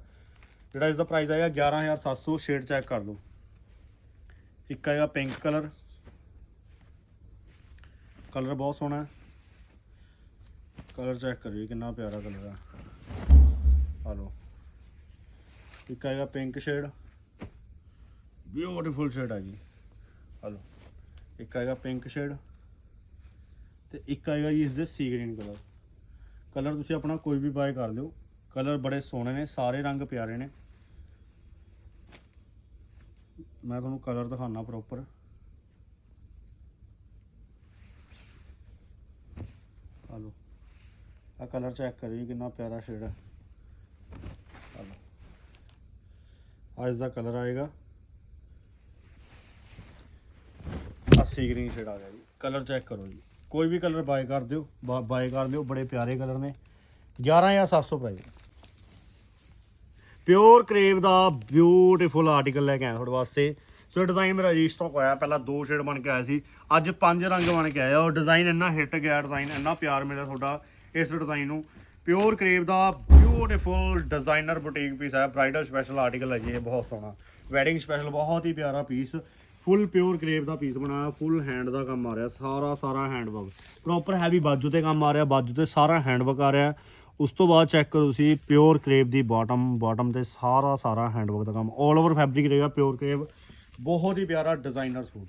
ਜਿਹੜਾ ਇਸ ਦਾ ਪ੍ਰਾਈਸ ਆਏਗਾ 11700 ਸ਼ੇਡ ਚੈੱਕ ਕਰ ਲਓ। ਇੱਕ ਆਏਗਾ ਪਿੰਕ ਕਲਰ ਕਲਰ ਬਹੁਤ ਸੋਹਣਾ ਕਲਰ ਚੈੱਕ ਕਰਿਓ ਕਿੰਨਾ ਪਿਆਰਾ ਕਲਰ ਹੈ ਆ ਲਓ। ਇੱਕ ਆਏਗਾ ਪਿੰਕ ਸ਼ੇਡ ਬਿਊਟੀਫੁਲ ਸ਼ੇਡ ਹੈ ਜੀ। ਆ ਲਓ। ਇੱਕ ਆਏਗਾ ਪਿੰਕ ਸ਼ੇਡ ਤੇ ਇੱਕ ਆਏਗਾ ਜੀ ਇਸ ਦੇ ਸੀ ਗ੍ਰੀਨ ਕਲਰ। ਕਲਰ ਤੁਸੀਂ ਆਪਣਾ ਕੋਈ ਵੀ ਬਾਏ ਕਰ ਲਿਓ। ਕਲਰ ਬੜੇ ਸੋਹਣੇ ਨੇ ਸਾਰੇ ਰੰਗ ਪਿਆਰੇ ਨੇ। ਮੈਂ ਤੁਹਾਨੂੰ ਕਲਰ ਦਿਖਾਣਾ ਪ੍ਰੋਪਰ ਆ ਲਓ। ਆ ਕਲਰ ਚੈੱਕ ਕਰਿਓ ਜੀ, ਕਿੰਨਾ ਪਿਆਰਾ ਸ਼ੇਡ ਹੈ ਆ ਲਓ। ਆ ਦਾ ਕਲਰ ਆਏਗਾ। ਆ ਸੀ ਗ੍ਰੀਨ ਸ਼ੇਡ ਆ ਗਿਆ ਜੀ। ਕਲਰ ਚੈੱਕ ਕਰੋ ਜੀ। ਕੋਈ ਵੀ ਕਲਰ ਬਾਏ ਕਰ ਦਿਓ ਬਾਏ ਕਰ ਲਿਓ ਬੜੇ ਪਿਆਰੇ ਕਲਰ ਨੇ। 11700 ਪ੍ਰਾਈਸ ਪਿਓਰ ਕਰੇਵ ਦਾ ਬਿਊਟੀਫੁਲ ਆਰਟੀਕਲ ਲੈ ਕੇ ਆਇਆ ਤੁਹਾਡੇ ਵਾਸਤੇ। ਸੋ ਡਿਜ਼ਾਈਨ ਮੇਰਾ ਰੀਸਟਾਕ ਹੋਇਆ, ਪਹਿਲਾਂ ਦੋ ਸ਼ੇਡ ਬਣ ਕੇ ਆਇਆ ਸੀ। ਅੱਜ ਪੰਜ ਰੰਗ ਬਣ ਕੇ ਆਇਆ ਔਰ ਡਿਜ਼ਾਈਨ ਇੰਨਾ ਹਿੱਟ ਗਿਆ ਡਿਜ਼ਾਈਨ ਇੰਨਾ ਪਿਆਰ ਮਿਲਿਆ ਤੁਹਾਡਾ ਇਸ ਡਿਜ਼ਾਈਨ ਨੂੰ। ਪਿਓਰ ਕਰੇਵ ਦਾ ਬਿਊਟੀਫੁਲ ਡਿਜ਼ਾਈਨਰ ਬੁਟੀਕ ਪੀਸ ਹੈ। ਬ੍ਰਾਈਡਲ ਸਪੈਸ਼ਲ ਆਰਟੀਕਲ ਹੈ ਜੀ, ਇਹ ਬਹੁਤ ਸੋਹਣਾ। ਵੈਡਿੰਗ ਸਪੈਸ਼ਲ ਬਹੁਤ ਹੀ ਪਿਆਰਾ ਪੀਸ ਫੁੱਲ ਪਿਓਰ ਕਰੇਵ ਦਾ ਪੀਸ ਬਣਾਇਆ, ਫੁੱਲ ਹੈਂਡ ਦਾ ਕੰਮ ਆ ਰਿਹਾ, ਸਾਰਾ ਸਾਰਾ ਹੈਂਡ ਵਰਕ ਪ੍ਰੋਪਰ ਹੈਵੀ ਬਾਜੂ ਤੇ ਕੰਮ ਆ ਰਿਹਾ, ਬਾਜੂ ਤੇ ਸਾਰਾ ਹੈਂਡ ਵਰਕ ਆ ਰਿਹਾ। ਉਸ ਤੋਂ ਬਾਅਦ ਚੈੱਕ ਕਰੋ ਤੁਸੀਂ ਪਿਓਰ ਕਰੇਵ ਦੀ ਬਾਟਮ ਬਾਟਮ ਤੇ ਸਾਰਾ ਸਾਰਾ ਹੈਂਡ ਵਰਕ ਦਾ ਕੰਮ। 올 ਓਵਰ ਫੈਬਰਿਕ ਰਹੇਗਾ ਪਿਓਰ ਕਰੇਵ ਬਹੁਤ ਹੀ ਪਿਆਰਾ ਡਿਜ਼ਾਈਨਰ ਸੂਟ।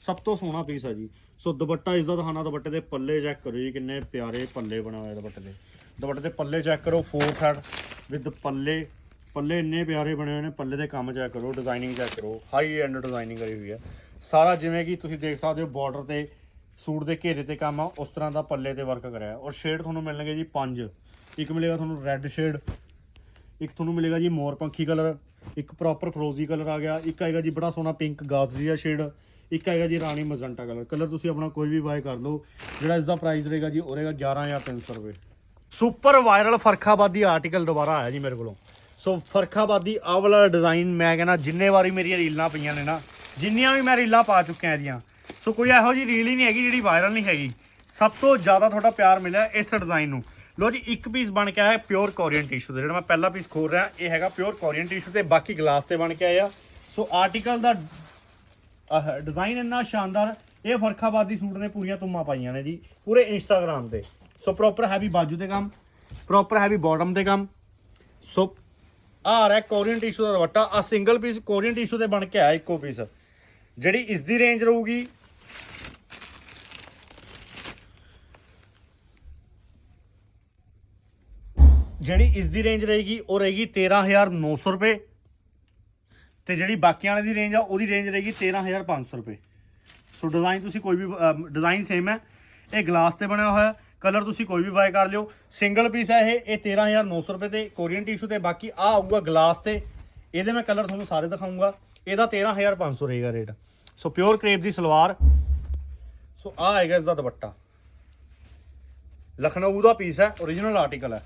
ਸਭ ਤੋਂ ਸੋਹਣਾ ਪੀਸ ਹੈ ਜੀ। ਸੋ ਦੁਪੱਟਾ ਇਸ ਦਾ ਦਿਖਾਣਾ ਦੁਪੱਟੇ ਦੇ ਪੱਲੇ ਚੈੱਕ ਕਰੋ ਜੀ, ਕਿੰਨੇ ਪਿਆਰੇ ਪੱਲੇ ਬਣੇ ਹੋਏ ਦੁਪੱਟੇ ਦੇ। ਦੁਪੱਟੇ ਦੇ ਪੱਲੇ ਚੈੱਕ ਕਰੋ ਫੋਰ ਸਾਈਡ ਵਿਦ ਪੱਲੇ ਪੱਲੇ ਇੰਨੇ ਪਿਆਰੇ ਬਣੇ ਹੋਏ ਨੇ, ਪੱਲੇ ਦੇ ਕੰਮ ਚੈੱਕ ਕਰੋ ਡਿਜ਼ਾਈਨਿੰਗ ਚੈੱਕ ਕਰੋ ਹਾਈ ਐਂਡ ਡਿਜ਼ਾਈਨਿੰਗ ਕਰੀ ਹੋਈ ਹੈ ਸਾਰਾ ਜਿਵੇਂ ਕਿ ਤੁਸੀਂ ਦੇਖ ਸਕਦੇ ਹੋ ਬਾਰਡਰ ਤੇ, ਸੂਟ ਦੇ ਘੇਰੇ ਤੇ ਕੰਮ ਆ, ਉਸ ਤਰ੍ਹਾਂ ਦਾ ਪੱਲੇ ਤੇ ਵਰਕ ਕਰਿਆ। ਔਰ ਸ਼ੇਡ ਤੁਹਾਨੂੰ ਮਿਲਣਗੇ ਜੀ ਪੰਜ। ਇੱਕ ਮਿਲੇਗਾ ਤੁਹਾਨੂੰ ਰੈੱਡ ਸ਼ੇਡ ਇੱਕ ਤੁਹਾਨੂੰ ਮਿਲੇਗਾ ਜੀ ਮੋਰ ਪੰਖੀ ਕਲਰ ਇੱਕ ਪ੍ਰੋਪਰ ਫਰੋਜ਼ੀ ਕਲਰ ਆ ਗਿਆ, ਇੱਕ ਆਏਗਾ ਜੀ ਬੜਾ ਸੋਹਣਾ ਪਿੰਕ ਗਾਜ਼ਰੀਆ ਸ਼ੇਡ ਇੱਕ ਆਏਗਾ ਜੀ ਰਾਣੀ ਮਜੰਟਾ ਕਲਰ ਕਲਰ ਤੁਸੀਂ ਆਪਣਾ ਕੋਈ ਵੀ ਬਾਏ ਕਰ ਲਓ, ਜਿਹੜਾ ਇਸ ਦਾ ਪ੍ਰਾਈਸ ਰਹੇਗਾ ਜੀ, ਉਹ ਰਹੇਗਾ 11300 ਰੁਪਏ। ਸੁਪਰ ਵਾਇਰਲ ਫਰਖਾਬਾਦੀ ਆਰਟੀਕਲ ਦੁਬਾਰਾ ਆਇਆ ਜੀ ਮੇਰੇ ਕੋਲੋਂ। ਸੋ ਫਰਖਾਬਾਦੀ ਆਹ ਵਾਲਾ ਡਿਜ਼ਾਈਨ ਮੈਂ ਕਹਿੰਦਾ ਜਿੰਨੇ ਵਾਰੀ ਮੇਰੀਆਂ ਰੀਲਾਂ ਪਈਆਂ ਨੇ ਨਾ, ਜਿੰਨੀਆਂ ਵੀ ਮੈਂ ਰੀਲਾਂ ਪਾ ਚੁੱਕਿਆ ਇਹਦੀਆਂ, ਸੋ ਕੋਈ ਇਹੋ ਜੀ ਰੀਲ ਹੀ ਨਹੀਂ ਹੈਗੀ ਜਿਹੜੀ ਵਾਇਰਲ ਨਹੀਂ ਹੈਗੀ। ਸਭ ਤੋਂ ਜ਼ਿਆਦਾ ਤੁਹਾਡਾ ਪਿਆਰ ਮਿਲਿਆ ਇਸ ਡਿਜ਼ਾਈਨ ਨੂੰ। ਲੋ ਜੀ, ਇੱਕ ਪੀਸ ਬਣ ਕੇ ਆਇਆ ਪਿਓਰ ਕੋਰੀਅਨ ਟਿਸ਼ੂ ਦਾ, ਜਿਹੜਾ ਮੈਂ ਪਹਿਲਾ ਪੀਸ ਖੋਲ ਰਿਹਾ, ਇਹ ਹੈਗਾ ਪਿਓਰ ਕੋਰੀਅਨ ਟਿਸ਼ੂ ਤੇ ਬਾਕੀ ਗਲਾਸ ਤੇ ਬਣ ਕੇ ਆਇਆ। ਸੋ ਆਰਟੀਕਲ ਦਾ ਆਹ ਡਿਜ਼ਾਈਨ ਇੰਨਾ ਸ਼ਾਨਦਾਰ, ਇਹ ਫਰਖਾਬਾਦੀ ਸੂਟ ਨੇ ਪੂਰੀਆਂ ਤੁਮਾਂ ਪਾਈਆਂ ਨੇ ਜੀ, ਪੂਰੇ ਇੰਸਟਾਗ੍ਰam ਤੇ। ਸੋ ਪ੍ਰੋਪਰ ਹੈਵੀ ਬਾਜੂ ਤੇ ਕੰਮ ਪ੍ਰੋਪਰ ਹੈਵੀ ਬਾਟਮ ਤੇ ਕੰਮ। ਸੋ ਆ ਰਿਹਾ ਕੋਰੀਅਨ ਟਿਸ਼ੂ ਦਾ ਦੁਪੱਟਾ। ਆ ਸਿੰਗਲ ਪੀਸ ਕੋਰੀਅਨ ਟਿਸ਼ੂ ਤੇ ਬਣ ਕੇ ਆਇਆ ਇੱਕੋ ਪੀਸ ਜਿਹੜੀ ਇਸ ਦੀ ਰੇਂਜ ਰਹੂਗੀ, ਜਿਹੜੀ ਇਸ ਦੀ ਰੇਂਜ ਰਹੇਗੀ, ਉਹ ਰਹੇਗੀ 13900 ਰੁਪਏ। ਤੇ ਜਿਹੜੀ ਬਾਕੀਆਂ ਵਾਲੇ ਦੀ ਰੇਂਜ ਆ, ਉਹਦੀ ਰੇਂਜ ਰਹੇਗੀ 13500 ਰੁਪਏ। ਸੋ ਡਿਜ਼ਾਈਨ ਤੁਸੀਂ ਕੋਈ ਵੀ ਡਿਜ਼ਾਈਨ ਸੇਮ ਹੈ। ਇਹ ਗਲਾਸ ਤੇ ਬਣਿਆ ਹੋਇਆ। ਕਲਰ ਤੁਸੀਂ ਕੋਈ ਵੀ ਬਾਏ ਕਰ ਲਿਓ। ਸਿੰਗਲ ਪੀਸ ਹੈ ਇਹ ਇਹ 13900 ਰੁਪਏ ਤੇ ਕੋਰੀਅਨ ਟਿਸ਼ੂ ਤੇ, ਬਾਕੀ ਆ ਆਊਗਾ ਗਲਾਸ ਤੇ। ਇਹਦੇ ਮੈਂ ਕਲਰ ਤੁਹਾਨੂੰ ਸਾਰੇ ਦਿਖਾਉਂਗਾ ਇਹਦਾ 13500 ਰਹੇਗਾ ਰੇਟ ਸੋ ਪਿਓਰ ਕਰੇਪ ਦੀ ਸਲਵਾਰ। ਸੋ ਆ ਆਏਗਾ ਇਸ ਦਾ ਦੁਪੱਟਾ। ਲਖਨਊ ਦਾ ਪੀਸ ਹੈ origignal ਆਰਟੀਕਲ ਹੈ।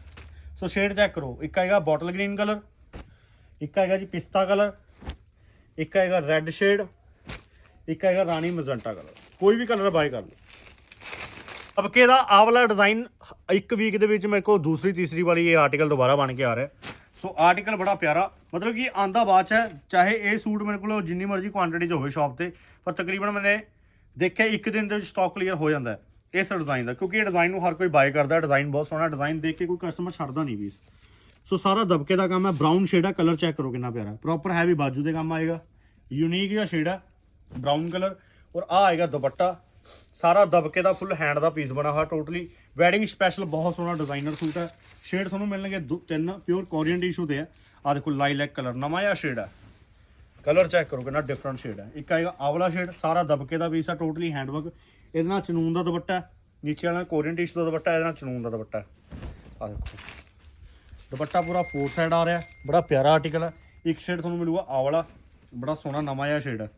ਸੋ ਸ਼ੇਡ ਚੈੱਕ ਕਰੋ। ਇੱਕ ਆਏਗਾ ਬੋਟਲ ਗ੍ਰੀਨ ਕਲਰ ਇੱਕ ਆਏਗਾ ਜੀ ਪਿਸਤਾ ਕਲਰ ਇੱਕ ਆਏਗਾ ਰੈੱਡ ਸ਼ੇਡ ਇੱਕ ਆਏਗਾ ਰਾਣੀ ਮਜੰਟਾ ਕਲਰ ਕੋਈ ਵੀ ਕਲਰ ਬਾਏ ਕਰ ਲਓ। ਅਬਕੇ ਦਾ ਆਹ ਵਾਲਾ ਡਿਜ਼ਾਈਨ ਇੱਕ ਵੀਕ ਦੇ ਵਿੱਚ ਮੇਰੇ ਕੋਲ ਦੂਸਰੀ, ਤੀਸਰੀ ਵਾਲੀ ਇਹ ਆਰਟੀਕਲ ਦੁਬਾਰਾ ਬਣ ਕੇ ਆ ਰਿਹਾ ਸੋ ਆਰਟੀਕਲ ਬੜਾ ਪਿਆਰਾ। ਮਤਲਬ ਕਿ ਆਂਦਾ ਬਾਅਦ ਚ ਹੈ, ਚਾਹੇ ਇਹ ਸੂਟ ਮੇਰੇ ਕੋਲ ਜਿੰਨੀ ਮਰਜ਼ੀ ਕੁਆਂਟੀਟੀ 'ਚ ਹੋਵੇ ਸ਼ਾਪ ਤੇ, ਪਰ ਤਕਰੀਬਨ ਮੈਨੇ ਦੇਖਿਆ ਇੱਕ ਦਿਨ ਦੇ ਵਿੱਚ ਸਟਾਕ ਕਲੀਅਰ ਹੋ ਜਾਂਦਾ ਹੈ ਇਸ ਡਿਜ਼ਾਈਨ ਦਾ, ਕਿਉਂਕਿ ਇਹ ਡਿਜ਼ਾਈਨ ਨੂੰ ਹਰ ਕੋਈ ਬਾਏ ਕਰਦਾ ਡਿਜ਼ਾਈਨ ਬਹੁਤ ਸੋਹਣਾ ਡਿਜ਼ਾਈਨ ਦੇਖ ਕੇ ਕੋਈ ਕਸਟਮਰ ਛੱਡਦਾ ਨਹੀਂ ਵੀ ਸੋ ਸਾਰਾ ਦਬਕੇ ਦਾ ਕੰਮ ਹੈ ਬ੍ਰਾਊਨ ਸ਼ੇਡ ਹੈ ਕਲਰ ਚੈੱਕ ਕਰੋ ਕਿੰਨਾ ਪਿਆਰਾ ਪ੍ਰੋਪਰ ਹੈਵੀ ਬਾਜੂ ਦੇ ਕੰਮ ਆਏਗਾ ਯੂਨੀਕ ਜਿਹਾ ਸ਼ੇਡ ਹੈ ਬ੍ਰਾਊਨ ਕਲਰ ਔਰ ਆ ਆਏਗਾ ਦੁਪੱਟਾ। ਸਾਰਾ ਦਬਕੇ ਦਾ ਫੁੱਲ ਹੈਂਡ ਦਾ ਪੀਸ ਬਣਾ ਹੋਇਆ ਟੋਟਲੀ ਵੈਡਿੰਗ ਸਪੈਸ਼ਲ ਬਹੁਤ ਸੋਹਣਾ ਡਿਜ਼ਾਈਨਰ ਸੂਟ ਹੈ। ਸ਼ੇਡ ਤੁਹਾਨੂੰ ਮਿਲਣਗੇ ਦੋ- ਤਿੰਨ ਪਿਓਰ ਕੋਰੀਅਨ ਟਿਸ਼ੂ ਦੇ। ਆ ਆ ਦੇਖੋ ਲਾਈਲੈਕ ਕਲਰ ਨਵਾਂ ਜਿਹਾ ਸ਼ੇਡ ਹੈ। ਕਲਰ ਚੈੱਕ ਕਰੋ ਕਿੰਨਾ ਡਿਫਰੈਂਟ ਸ਼ੇਡ ਹੈ। ਇੱਕ ਆਏਗਾ ਆਵਲਾ ਸ਼ੇਡ ਸਾਰਾ ਦਬਕੇ ਦਾ ਪੀਸ ਹੈ ਟੋਟਲੀ ਹੈਂਡਵਰਕ ਇਹਦੇ ਨਾਲ ਚਨੂਨ ਦਾ ਦੁਪੱਟਾ ਹੈ। ਨੀਚੇ ਵਾਲਾ ਕੋਰੀਅਨ ਟਿਸ਼ੂ ਦਾ ਦੁਪੱਟਾ ਇਹਦੇ ਨਾਲ ਚਨੂਨ ਦਾ ਦੁਪੱਟਾ ਹੈ। ਆ ਦੇਖੋ। ਦੁਪੱਟਾ ਪੂਰਾ ਫੋਰ ਸਾਈਡ ਆ ਰਿਹਾ ਬੜਾ ਪਿਆਰਾ ਆਰਟੀਕਲ ਹੈ। ਇੱਕ ਸ਼ੇਡ ਤੁਹਾਨੂੰ ਮਿਲੂਗਾ ਆਵਲਾ। ਬੜਾ ਸੋਹਣਾ ਨਵਾਂ ਜਿਹਾ ਸ਼ੇਡ ਹੈ।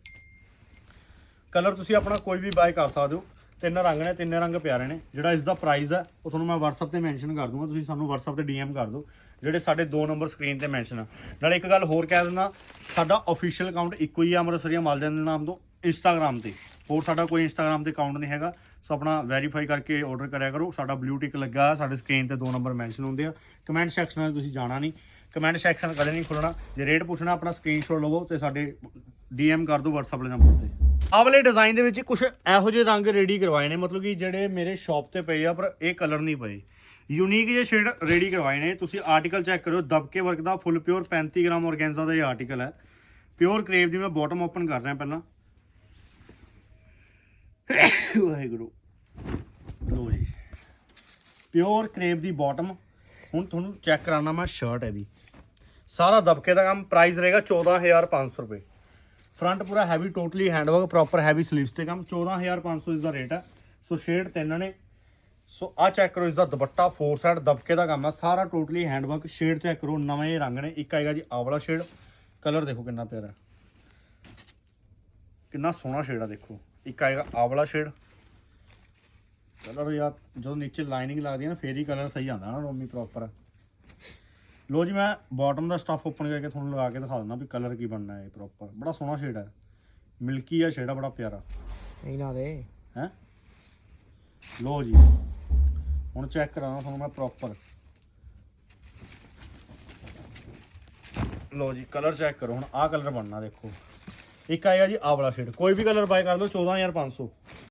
ਕਲਰ ਤੁਸੀਂ ਆਪਣਾ ਕੋਈ ਵੀ ਬਾਏ ਕਰ ਸਕਦੇ ਹੋ। ਤਿੰਨ ਰੰਗ ਨੇ, ਤਿੰਨੇ ਰੰਗ ਪਿਆਰੇ ਨੇ। ਜਿਹੜਾ ਇਸ ਦਾ ਪ੍ਰਾਈਸ ਹੈ, ਉਹ ਤੁਹਾਨੂੰ ਮੈਂ WhatsApp ਤੇ ਮੈਂਸ਼ਨ ਕਰ ਦੂੰਗਾ। ਤੁਸੀਂ ਸਾਨੂੰ WhatsApp ਤੇ DM ਕਰ ਦਿਓ, ਜਿਹੜੇ ਸਾਡੇ ਦੋ ਨੰਬਰ ਸਕਰੀਨ ਤੇ ਮੈਂਸ਼ਨ ਆ। ਨਾਲੇ ਇੱਕ ਗੱਲ ਹੋਰ ਕਹਿ ਦਿੰਦਾ, ਸਾਡਾ ਅਫੀਸ਼ੀਅਲ ਅਕਾਊਂਟ ਇੱਕੋ ਹੀ ਆ ਅੰਮ੍ਰਿਤਸਰੀਆ ਮਾਲਜਨ ਦੇ ਨਾਮ ਤੋਂ Instagram ਤੇ। ਹੋਰ ਸਾਡਾ ਕੋਈ Instagram ਤੇ ਅਕਾਊਂਟ ਨਹੀਂ ਹੈਗਾ। ਸੋ ਆਪਣਾ ਵੈਰੀਫਾਈ ਕਰਕੇ ਆਰਡਰ ਕਰਿਆ ਕਰੋ। ਸਾਡਾ ਬਲੂ ਟਿਕ ਲੱਗਾ ਹੈ ਸਾਡੇ ਸਕਰੀਨ ਤੇ ਦੋ ਨੰਬਰ ਮੈਂਸ਼ਨ ਹੁੰਦੇ ਆ। ਕਮੈਂਟ ਸੈਕਸ਼ਨ ਵਿੱਚ ਤੁਸੀਂ ਜਾਣਾ ਨਹੀਂ। ਕਮੈਂਟ ਸੈਕਸ਼ਨ ਕਦੇ ਨਹੀਂ ਖੁੱਲਣਾ। ਜੇ ਰੇਟ ਪੁੱਛਣਾ, ਆਪਣਾ ਸਕਰੀਨਸ਼ਾਟ ਲਵੋ ਤੇ ਸਾਡੇ DM ਕਰ ਦਿਓ WhatsApp ਵਾਲੇ ਨੰਬਰ ਤੇ। ਆਹ ਵਾਲੇ ਡਿਜ਼ਾਈਨ ਦੇ ਵਿੱਚ ਕੁਝ ਇਹੋ ਜਿਹੇ ਰੰਗ ਰੈਡੀ ਕਰਵਾਏ ਨੇ, ਮਤਲਬ ਕਿ ਜਿਹੜੇ ਮੇਰੇ ਸ਼ਾਪ ਤੇ ਪਏ ਆ, ਪਰ ਇਹ ਕਲਰ ਨਹੀਂ ਪਏ। ਯੂਨੀਕ ਜਿਹੇ ਸ਼ੇਡ ਰੈਡੀ ਕਰਵਾਏ ਨੇ। ਤੁਸੀਂ ਆਰਟੀਕਲ ਚੈੱਕ ਕਰਿਓ, ਦਬਕੇ ਵਰਕ ਦਾ ਫੁੱਲ ਪਿਓਰ 35 ਗ੍ਰਾਮ ਔਰਗੈਂਜ਼ਾ ਦਾ ਇਹ ਆਰਟੀਕਲ ਹੈ। ਪਿਓਰ ਕਰੇਵ ਦੀ ਮੈਂ ਬਾਟਮ ਓਪਨ ਕਰ ਰਿਹਾ ਪਹਿਲਾਂ। ਵਾਹਿਗੁਰੂ। ਲੋ ਜੀ। ਪਿਓਰ ਕਰੇਵ ਦੀ ਬਾਟਮ ਹੁਣ ਤੁਹਾਨੂੰ ਚੈੱਕ ਕਰਾਉਣਾ ਮੈਂ ਸ਼ਰਟ ਇਹਦੀ। ਸਾਰਾ ਦਬਕੇ ਦਾ ਕੰਮ ਪ੍ਰਾਈਸ ਰਹੇਗਾ 14500 ਰੁਪਏ। ਫਰੰਟ ਪੂਰਾ heavy totally handwork proper heavy sleeves ਤੇ ਕੰਮ। 14500 ਇਸ ਦਾ ਰੇਟ ਹੈ। ਸੋ ਸ਼ੇਡ ਤਿੰਨ ਨੇ। ਸੋ ਆ ਚੈੱਕ ਕਰੋ ਇਸ ਦਾ ਦੁਪੱਟਾ ਫੋਰ ਸਾਈਡ ਦਬਕੇ ਦਾ ਕੰਮ ਹੈ। ਸਾਰਾ ਟੋਟਲੀ ਹੈਂਡਵਰਕ ਸ਼ੇਡ ਚੈੱਕ ਕਰੋ, ਨਵੇਂ ਰੰਗ ਨੇ। ਇੱਕ ਆਏਗਾ ਜੀ ਆਵਲਾ ਸ਼ੇਡ ਕਲਰ ਦੇਖੋ ਕਿੰਨਾ ਪਿਆਰਾ ਕਿੰਨਾ ਸੋਹਣਾ ਸ਼ੇਡ ਆ ਦੇਖੋ। ਇੱਕ ਆਏਗਾ ਆਵਲਾ ਸ਼ੇਡ ਕਲਰ ਯਾਰ, ਜਦੋਂ ਨੀਚੇ ਲਾਈਨਿੰਗ ਲੱਗਦੀ ਹੈ ਨਾ, ਫੇਰ ਹੀ ਕਲਰ ਸਹੀ ਆਉਂਦਾ ਨਾ, ਰੋਮੀ ਪ੍ਰੋਪਰ ਲੋ ਜੀ ਮੈਂ ਬਾਟਮ ਦਾ ਸਟਫ ਓਪਨ ਕਰਕੇ ਤੁਹਾਨੂੰ ਲਗਾ ਕੇ ਦਿਖਾ ਦਿੰਦਾ ਵੀ ਕਲਰ ਕੀ ਬਣਨਾ ਹੈ ਪ੍ਰੋਪਰ ਬੜਾ ਸੋਹਣਾ ਸ਼ੇਡ ਹੈ। ਮਿਲਕੀ ਆ ਸ਼ੇਡ ਆ ਬੜਾ ਪਿਆਰਾ। ਇਹਨਾਂ ਦੇ। ਹੈ? ਲੋ ਜੀ। ਹੁਣ ਚੈੱਕ ਕਰਾਉਣਾ ਤੁਹਾਨੂੰ ਮੈਂ ਪ੍ਰੋਪਰ ਲੋ ਜੀ ਕਲਰ ਚੈੱਕ ਕਰੋ। ਹੁਣ ਆਹ ਕਲਰ ਬਣਨਾ ਦੇਖੋ। ਇੱਕ ਆਇਆ ਜੀ ਆਹ ਵਾਲਾ ਸ਼ੇਡ ਕੋਈ ਵੀ ਕਲਰ ਬਾਈ ਕਰ ਲਓ 14500